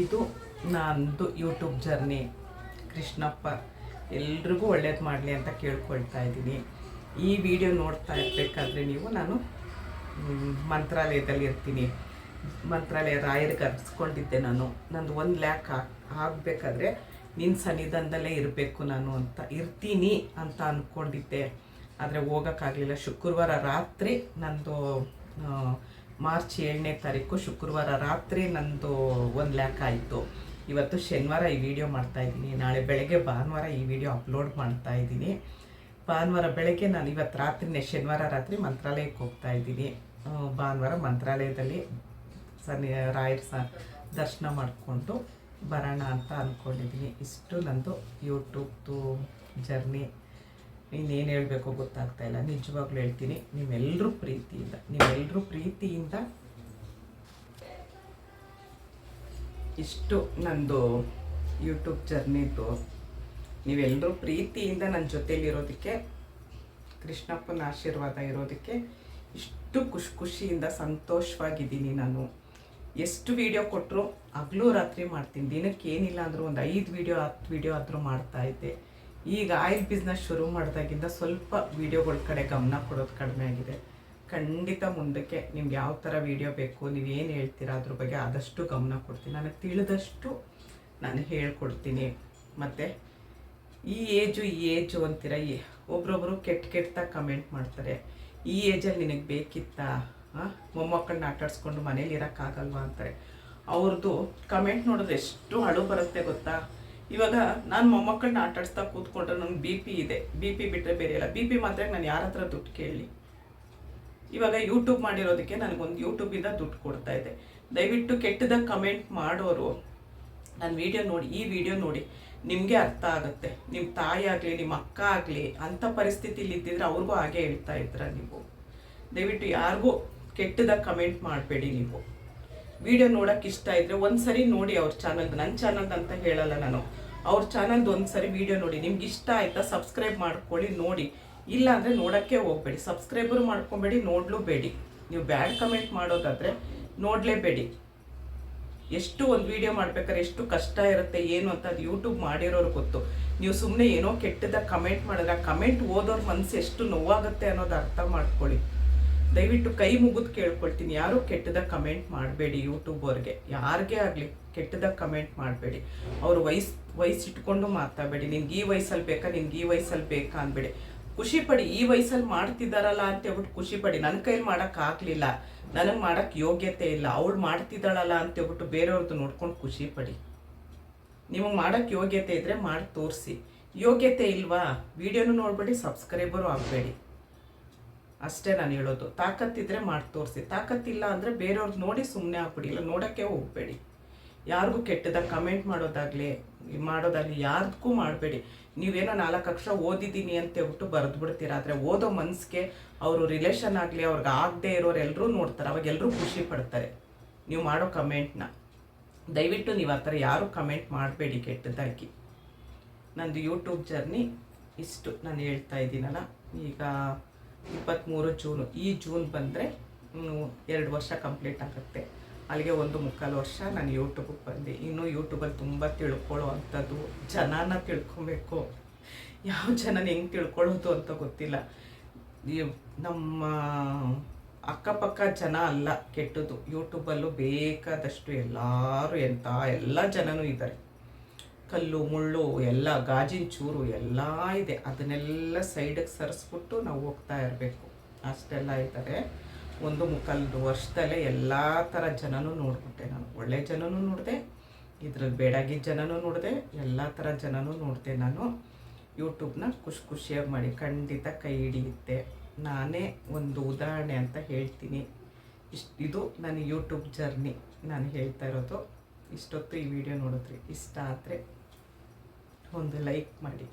ಇದು ನಂದು ಯೂಟ್ಯೂಬ್ ಜರ್ನಿ ಕೃಷ್ಣಪ್ಪ, ಎಲ್ರಿಗೂ ಒಳ್ಳೇದು ಮಾಡಲಿ ಅಂತ ಕೇಳ್ಕೊಳ್ತಾ ಇದ್ದೀನಿ. ಈ ವಿಡಿಯೋ ನೋಡ್ತಾ ಇರಬೇಕಾದ್ರೆ ನೀವು ನಾನು ಮಂತ್ರಾಲಯದಲ್ಲಿ ಇರ್ತೀನಿ. ಮಂತ್ರಾಲಯ ರಾಯರಿಗೆ ಅರ್ಸ್ಕೊಂಡಿದ್ದೆ ನಾನು. ನಂದು ಒಂದು ಲ್ಯಾಕ್ ಆಗಬೇಕಾದ್ರೆ ನಿನ್ನ ಸನ್ನಿಧಾನದಲ್ಲೇ ಇರಬೇಕು ನಾನು ಅಂತ ಇರ್ತೀನಿ ಅಂತ ಅಂದ್ಕೊಂಡಿದ್ದೆ ಆದರೆ ಹೋಗೋಕ್ಕಾಗಲಿಲ್ಲ. ಶುಕ್ರವಾರ ರಾತ್ರಿ ನಂದು ಮಾರ್ಚ್ ಏಳನೇ ತಾರೀಕು ಶುಕ್ರವಾರ ರಾತ್ರಿ ನಂದು ಒಂದು ಲ್ಯಾಕ್ ಆಯಿತು. ಇವತ್ತು ಶನಿವಾರ ಈ ವಿಡಿಯೋ ಮಾಡ್ತಾ ಇದ್ದೀನಿ. ನಾಳೆ ಬೆಳಗ್ಗೆ ಭಾನುವಾರ ಈ ವಿಡಿಯೋ ಅಪ್ಲೋಡ್ ಮಾಡ್ತಾ ಇದ್ದೀನಿ. ಭಾನುವಾರ ಬೆಳಗ್ಗೆ ನಾನು ಇವತ್ತು ರಾತ್ರಿನೇ ಶನಿವಾರ ರಾತ್ರಿ ಮಂತ್ರಾಲಯಕ್ಕೆ ಹೋಗ್ತಾ ಇದ್ದೀನಿ. ಭಾನುವಾರ ಮಂತ್ರಾಲಯದಲ್ಲಿ ಸನ್ನಿ ರಾಯರ ಸ ದರ್ಶನ ಮಾಡಿಕೊಂಡು ಬರೋಣ ಅಂತ ಅಂದ್ಕೊಂಡಿದ್ದೀನಿ ಇಷ್ಟು ನಂದು ಯೂಟ್ಯೂಬ್ದು ಜರ್ನಿ. ಇನ್ನೇನು ಹೇಳಬೇಕು ಗೊತ್ತಾಗ್ತಾ ಇಲ್ಲ. ನಿಜವಾಗ್ಲೂ ಹೇಳ್ತೀನಿ. ನೀವೆಲ್ಲರೂ ಪ್ರೀತಿಯಿಂದ ನೀವೆಲ್ಲರೂ ಪ್ರೀತಿಯಿಂದ ಇಷ್ಟು ನಂದು ಯೂಟ್ಯೂಬ್ ಜರ್ನಿದು. ನೀವೆಲ್ಲರೂ ಪ್ರೀತಿಯಿಂದ ನನ್ನ ಜೊತೆಯಲ್ಲಿರೋದಕ್ಕೆ ಕೃಷ್ಣಪ್ಪನ ಆಶೀರ್ವಾದ ಇರೋದಕ್ಕೆ ಇಷ್ಟು ಖುಷಿ ಖುಷಿಯಿಂದ ಸಂತೋಷವಾಗಿದ್ದೀನಿ ನಾನು. ಎಷ್ಟು ವೀಡಿಯೋ ಕೊಟ್ಟರು ಹಗ್ಲೂ ರಾತ್ರಿ ಮಾಡ್ತೀನಿ. ದಿನಕ್ಕೆ ಏನಿಲ್ಲ ಅಂದರೂ ಒಂದು ಐದು ವೀಡಿಯೋ ಹತ್ತು ವೀಡಿಯೋ ಆದರೂ ಮಾಡ್ತಾ ಇದ್ದೆ. ಈಗ ಆಯಿಲ್ ಬಿಸ್ನೆಸ್ ಶುರು ಮಾಡಿದಾಗಿಂದ ಸ್ವಲ್ಪ ವೀಡಿಯೋಗಳ ಕಡೆ ಗಮನ ಕೊಡೋದು ಕಡಿಮೆ ಆಗಿದೆ. ಖಂಡಿತ ಮುಂದಕ್ಕೆ ನಿಮ್ಗೆ ಯಾವ ಥರ ವೀಡಿಯೋ ಬೇಕು, ನೀವು ಏನು ಹೇಳ್ತೀರಾ ಅದ್ರ ಬಗ್ಗೆ ಆದಷ್ಟು ಗಮನ ಕೊಡ್ತೀನಿ. ನನಗೆ ತಿಳಿದಷ್ಟು ನಾನು ಹೇಳ್ಕೊಡ್ತೀನಿ. ಮತ್ತು ಈ ಏಜು ಈ ಏಜು ಅಂತೀರ ಒಬ್ರೊಬ್ರು ಕೆಟ್ಟ ಕೆಟ್ಟದಾಗ ಕಮೆಂಟ್ ಮಾಡ್ತಾರೆ. ಈ ಏಜಲ್ಲಿ ನಿನಗೆ ಬೇಕಿತ್ತಾ? ಮೊಮ್ಮಕ್ಕಳನ್ನ ಆಟಾಡಿಸ್ಕೊಂಡು ಮನೇಲಿ ಇರೋಕ್ಕಾಗಲ್ವಾ ಅಂತಾರೆ. ಅವ್ರದ್ದು ಕಮೆಂಟ್ ನೋಡಿದ್ರೆ ಎಷ್ಟು ಹಳು ಬರುತ್ತೆ ಗೊತ್ತಾ? ಇವಾಗ ನಾನು ಮೊಮ್ಮಕ್ಕಳನ್ನ ಆಟಾಡಿಸ್ತಾ ಕೂತ್ಕೊಂಡ್ರೆ ನನಗೆ ಬಿ ಪಿ ಇದೆ. ಬಿ ಪಿ ಬಿಟ್ಟರೆ ಬೇರೆ ಇಲ್ಲ. ಬಿ ಪಿ ಮಾತ್ರ ನಾನು ಯಾರ ಹತ್ರ ದುಡ್ಡು ಕೇಳಲಿ ಇವಾಗ ಯೂಟ್ಯೂಬ್ ಮಾಡಿರೋದಕ್ಕೆ ನನಗೊಂದು ಯೂಟ್ಯೂಬಿಂದ ದುಡ್ಡು ಕೊಡ್ತಾ ಇದೆ. ದಯವಿಟ್ಟು ಕೆಟ್ಟದ ಕಮೆಂಟ್ ಮಾಡೋರು ನನ್ನ ವಿಡಿಯೋ ನೋಡಿ, ಈ ವಿಡಿಯೋ ನೋಡಿ ನಿಮಗೆ ಅರ್ಥ ಆಗುತ್ತೆ. ನಿಮ್ಮ ತಾಯಿ ಆಗಲಿ ನಿಮ್ಮ ಅಕ್ಕ ಆಗಲಿ ಅಂಥ ಪರಿಸ್ಥಿತಿಲಿ ಇದ್ದಿದ್ರೆ ಅವ್ರಿಗೂ ಹಾಗೆ ಹೇಳ್ತಾ ಇದ್ರ ನೀವು? ದಯವಿಟ್ಟು ಯಾರಿಗೂ ಕೆಟ್ಟದಾಗ ಕಮೆಂಟ್ ಮಾಡಬೇಡಿ ನೀವು. ವಿಡಿಯೋ ನೋಡೋಕೆ ಇಷ್ಟ ಇದ್ರೆ ಒಂದ್ಸರಿ ನೋಡಿ ಅವ್ರ ಚಾನಲ್ ನನ್ನ ಚಾನಲ್ ಅಂತ ಹೇಳಲ್ಲ ನಾನು. ಅವ್ರ ಚಾನಲ್ದು ಒಂದ್ಸರಿ ವಿಡಿಯೋ ನೋಡಿ. ನಿಮ್ಗೆ ಇಷ್ಟ ಆಯ್ತಾ ಸಬ್ಸ್ಕ್ರೈಬ್ ಮಾಡ್ಕೊಳ್ಳಿ ನೋಡಿ. ಇಲ್ಲ ಅಂದರೆ ನೋಡೋಕ್ಕೆ ಹೋಗಬೇಡಿ. ಸಬ್ಸ್ಕ್ರೈಬರು ಮಾಡ್ಕೊಬೇಡಿ ನೋಡ್ಲೂಬೇಡಿ ನೀವು ಬ್ಯಾಡ್ ಕಮೆಂಟ್ ಮಾಡೋದಾದರೆ ನೋಡಲೇಬೇಡಿ. ಎಷ್ಟು ಒಂದು ವಿಡಿಯೋ ಮಾಡ್ಬೇಕಾದ್ರೆ ಎಷ್ಟು ಕಷ್ಟ ಇರುತ್ತೆ, ಏನು ಅಂತ ಅದು ಯೂಟ್ಯೂಬ್ ಮಾಡಿರೋರು ಗೊತ್ತು. ನೀವು ಸುಮ್ಮನೆ ಏನೋ ಕೆಟ್ಟದ ಕಮೆಂಟ್ ಮಾಡಿದ್ರೆ ಆ ಕಮೆಂಟ್ ಓದೋರ ಮನಸ್ಸು ಎಷ್ಟು ನೋವಾಗುತ್ತೆ ಅನ್ನೋದು ಅರ್ಥ ಮಾಡ್ಕೊಳ್ಳಿ. ದಯವಿಟ್ಟು ಕೈ ಮುಗಿದು ಕೇಳ್ಕೊಳ್ತೀನಿ. ಯಾರು ಕೆಟ್ಟದ ಕಮೆಂಟ್ ಮಾಡಬೇಡಿ ಯೂಟ್ಯೂಬ್ ಅವ್ರಿಗೆ. ಯಾರಿಗೆ ಆಗಲಿ ಕೆಟ್ಟದ ಕಮೆಂಟ್ ಮಾಡಬೇಡಿ. ಅವ್ರು ವಯಸ್ಸು ಇಟ್ಕೊಂಡು ಮಾತಾಡಬೇಡಿ. ನಿನ್ಗೆ ಈ ವಯಸ್ಸಲ್ಲಿ ಬೇಕಾ, ನಿನ್ಗೆ ಈ ವಯಸ್ಸಲ್ಲಿ ಬೇಕಾ ಅನ್ಬೇಡಿ ಖುಷಿ ಪಡಿ, ಈ ವಯಸ್ಸಲ್ಲಿ ಮಾಡ್ತಿದ್ದಾರಲ್ಲ ಅಂತ ಹೇಳ್ಬಿಟ್ಟು ಖುಷಿ ಪಡಿ. ನನ್ನ ಕೈಲಿ ಮಾಡೋಕ್ಕಾಗಲಿಲ್ಲ ನನಗೆ ಮಾಡೋಕ್ಕೆ ಯೋಗ್ಯತೆ ಇಲ್ಲ. ಅವಳು ಮಾಡ್ತಿದ್ದಾಳಲ್ಲ ಅಂತ ಹೇಳ್ಬಿಟ್ಟು ಬೇರೆಯವ್ರದ್ದು ನೋಡ್ಕೊಂಡು ಖುಷಿ ಪಡಿ. ನಿಮಗೆ ಮಾಡೋಕ್ಕೆ ಯೋಗ್ಯತೆ ಇದ್ದರೆ ಮಾಡಿ ತೋರಿಸಿ. ಯೋಗ್ಯತೆ ಇಲ್ವಾ? ವಿಡಿಯೋನು ನೋಡಬೇಡಿ, ಸಬ್ಸ್ಕ್ರೈಬರು ಆಗಬೇಡಿ. ಅಷ್ಟೇ ನಾನು ಹೇಳೋದು. ತಾಕತ್ತಿದ್ರೆ ಮಾಡಿ ತೋರಿಸಿ. ತಾಕತ್ತಿಲ್ಲ ಅಂದರೆ ಬೇರೆಯವ್ರದ್ದು ನೋಡಿ ಸುಮ್ಮನೆ ಹಾಕ್ಬಿಡಿ ಇಲ್ಲ, ನೋಡೋಕ್ಕೆ ಹೋಗಬೇಡಿ. ಯಾರಿಗೂ ಕೆಟ್ಟದಾಗ ಕಮೆಂಟ್ ಮಾಡೋದಾಗಲಿ ಮಾಡೋದಾಗಲಿ ಯಾರಿಗೂ ಮಾಡಬೇಡಿ. ನೀವೇನೋ ನಾಲ್ಕು ಅಕ್ಷರ ಓದಿದ್ದೀನಿ ಅಂತ ಹೇಳ್ಬಿಟ್ಟು ಬರೆದು ಬಿಡ್ತೀರ ಆದರೆ ಓದೋ ಮನ್ಸಿಗೆ ಅವರು ರಿಲೇಷನ್ ಆಗಲಿ, ಅವ್ರಿಗೆ ಆಗದೆ ಇರೋರು ಎಲ್ಲರೂ ನೋಡ್ತಾರೆ. ಅವಾಗ ಎಲ್ಲರೂ ಖುಷಿ ಪಡ್ತಾರೆ. ನೀವು ಮಾಡೋ ಕಮೆಂಟ್ನ ದಯವಿಟ್ಟು ನೀವು ಆ ಥರ ಯಾರೂ ಕಮೆಂಟ್ ಮಾಡಬೇಡಿ ಕೆಟ್ಟದಾಗಿ. ನಂದು ಯೂಟ್ಯೂಬ್ ಜರ್ನಿ ಇಷ್ಟು ನಾನು ಹೇಳ್ತಾ ಇದ್ದೀನಲ್ಲ. ಈಗ ಇಪ್ಪತ್ತ್ಮೂರು ಜೂನು. ಈ ಜೂನ್ ಬಂದರೆ ಎರಡು ವರ್ಷ ಕಂಪ್ಲೀಟ್ ಆಗುತ್ತೆ. ಅಲ್ಲಿಗೆ ಒಂದು ಮುಕ್ಕಾಲು ವರ್ಷ ನಾನು ಯೂಟ್ಯೂಬಿಗೆ ಬಂದೆ. ಇನ್ನೂ ಯೂಟ್ಯೂಬಲ್ಲಿ ತುಂಬ ತಿಳ್ಕೊಳ್ಳೋ ಅಂಥದ್ದು, ಜನನ ತಿಳ್ಕೊಬೇಕು. ಯಾವ ಜನನ ಹೆಂಗೆ ತಿಳ್ಕೊಳ್ಳೋದು ಅಂತ ಗೊತ್ತಿಲ್ಲ. ನಮ್ಮ ಅಕ್ಕಪಕ್ಕ ಜನ ಅಲ್ಲ ಕೆಟ್ಟದ್ದು. ಯೂಟ್ಯೂಬಲ್ಲೂ ಬೇಕಾದಷ್ಟು ಎಲ್ಲರೂ ಎಂಥ ಎಲ್ಲ ಜನನೂ ಇದ್ದಾರೆ. ಕಲ್ಲು, ಮುಳ್ಳು, ಎಲ್ಲ ಗಾಜಿನ ಚೂರು ಎಲ್ಲ ಇದೆ. ಅದನ್ನೆಲ್ಲ ಸೈಡಿಗೆ ಸರಿಸ್ಬಿಟ್ಟು ನಾವು ಹೋಗ್ತಾ ಇರಬೇಕು. ಅಷ್ಟೆಲ್ಲ ಇದ್ದಾರೆ ಒಂದು ಮುಕ್ಕಾಲು ವರ್ಷದಲ್ಲೇ ಎಲ್ಲ ಥರ ಜನನೂ ನೋಡ್ಬಿಟ್ಟೆ ನಾನು. ಒಳ್ಳೆ ಜನನೂ ನೋಡಿದೆ, ಇದ್ರಲ್ಲಿ ಬೇಡಾಗಿದ್ದ ಜನನೂ ನೋಡಿದೆ, ಎಲ್ಲ ಥರ ಜನನೂ ನೋಡಿದೆ ನಾನು. ಯೂಟ್ಯೂಬ್ನ ಖುಷಿ ಖುಷಿಯಾಗಿ ಮಾಡಿ ಖಂಡಿತ ಕೈ ಹಿಡಿಯುತ್ತೆ. ನಾನೇ ಒಂದು ಉದಾಹರಣೆ ಅಂತ ಹೇಳ್ತೀನಿ. ಇಷ್ಟು ಇದು ನನ್ನ ಯೂಟ್ಯೂಬ್ ಜರ್ನಿ ನಾನು ಹೇಳ್ತಾ ಇರೋದು. ಇಷ್ಟೊತ್ತು ಈ ವಿಡಿಯೋ ನೋಡಿದ್ರಿ. ಇಷ್ಟ ಆದರೆ ಒಂದು ಲೈಕ್ ಮಾಡಿ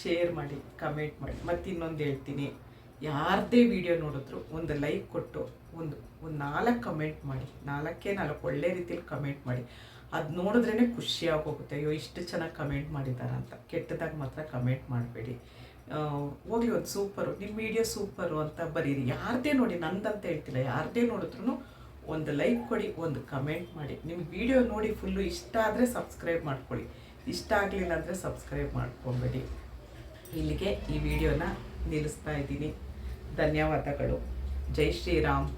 ಶೇರ್ ಮಾಡಿ ಕಮೆಂಟ್ ಮಾಡಿ, ಮತ್ತು ಇನ್ನೊಂದು ಹೇಳ್ತೀನಿ. ಯಾರದೇ ವಿಡಿಯೋ ನೋಡಿದ್ರು ಒಂದು ಲೈಕ್ ಕೊಟ್ಟು, ಒಂದು ಒಂದು ನಾಲ್ಕು ಕಮೆಂಟ್ ಮಾಡಿ, ನಾಲ್ಕೇ ನಾಲ್ಕು ಒಳ್ಳೆ ರೀತಿಯಲ್ಲಿ ಕಮೆಂಟ್ ಮಾಡಿ. ಅದು ನೋಡಿದ್ರೇ ಖುಷಿ ಹೋಗುತ್ತೆ ಅಯ್ಯೋ, ಇಷ್ಟು ಚೆನ್ನಾಗಿ ಕಮೆಂಟ್ ಮಾಡಿದ್ದಾರೆ ಅಂತ ಕೆಟ್ಟದಾಗ ಮಾತ್ರ ಕಮೆಂಟ್ ಮಾಡಬೇಡಿ. ಹೋಗಲಿ ಒಂದು ಸೂಪರು ನಿಮ್ಮ ವಿಡಿಯೋ ಸೂಪರು ಅಂತ ಬರೀರಿ. ಯಾರದೇ ನೋಡಿ, ನಂದಂತ ಹೇಳ್ತಿಲ್ಲ. ಯಾರದೇ ನೋಡಿದ್ರು ಒಂದು ಲೈಕ್ ಕೊಡಿ, ಒಂದು ಕಮೆಂಟ್ ಮಾಡಿ. ನಿಮ್ಗೆ ವಿಡಿಯೋ ನೋಡಿ ಫುಲ್ಲು ಇಷ್ಟ ಆದರೆ ಸಬ್ಸ್ಕ್ರೈಬ್ ಮಾಡ್ಕೊಳ್ಳಿ. ಇಷ್ಟ ಆಗಲಿಲ್ಲ ಅಂದರೆ ಸಬ್ಸ್ಕ್ರೈಬ್ ಮಾಡ್ಕೊಬೇಡಿ. ಇಲ್ಲಿಗೆ ಈ ವಿಡಿಯೋನ ನಿಲ್ಲಿಸ್ತಾ ಇದ್ದೀನಿ. ಧನ್ಯವಾದಗಳು. ಜೈ ಶ್ರೀರಾಮ್.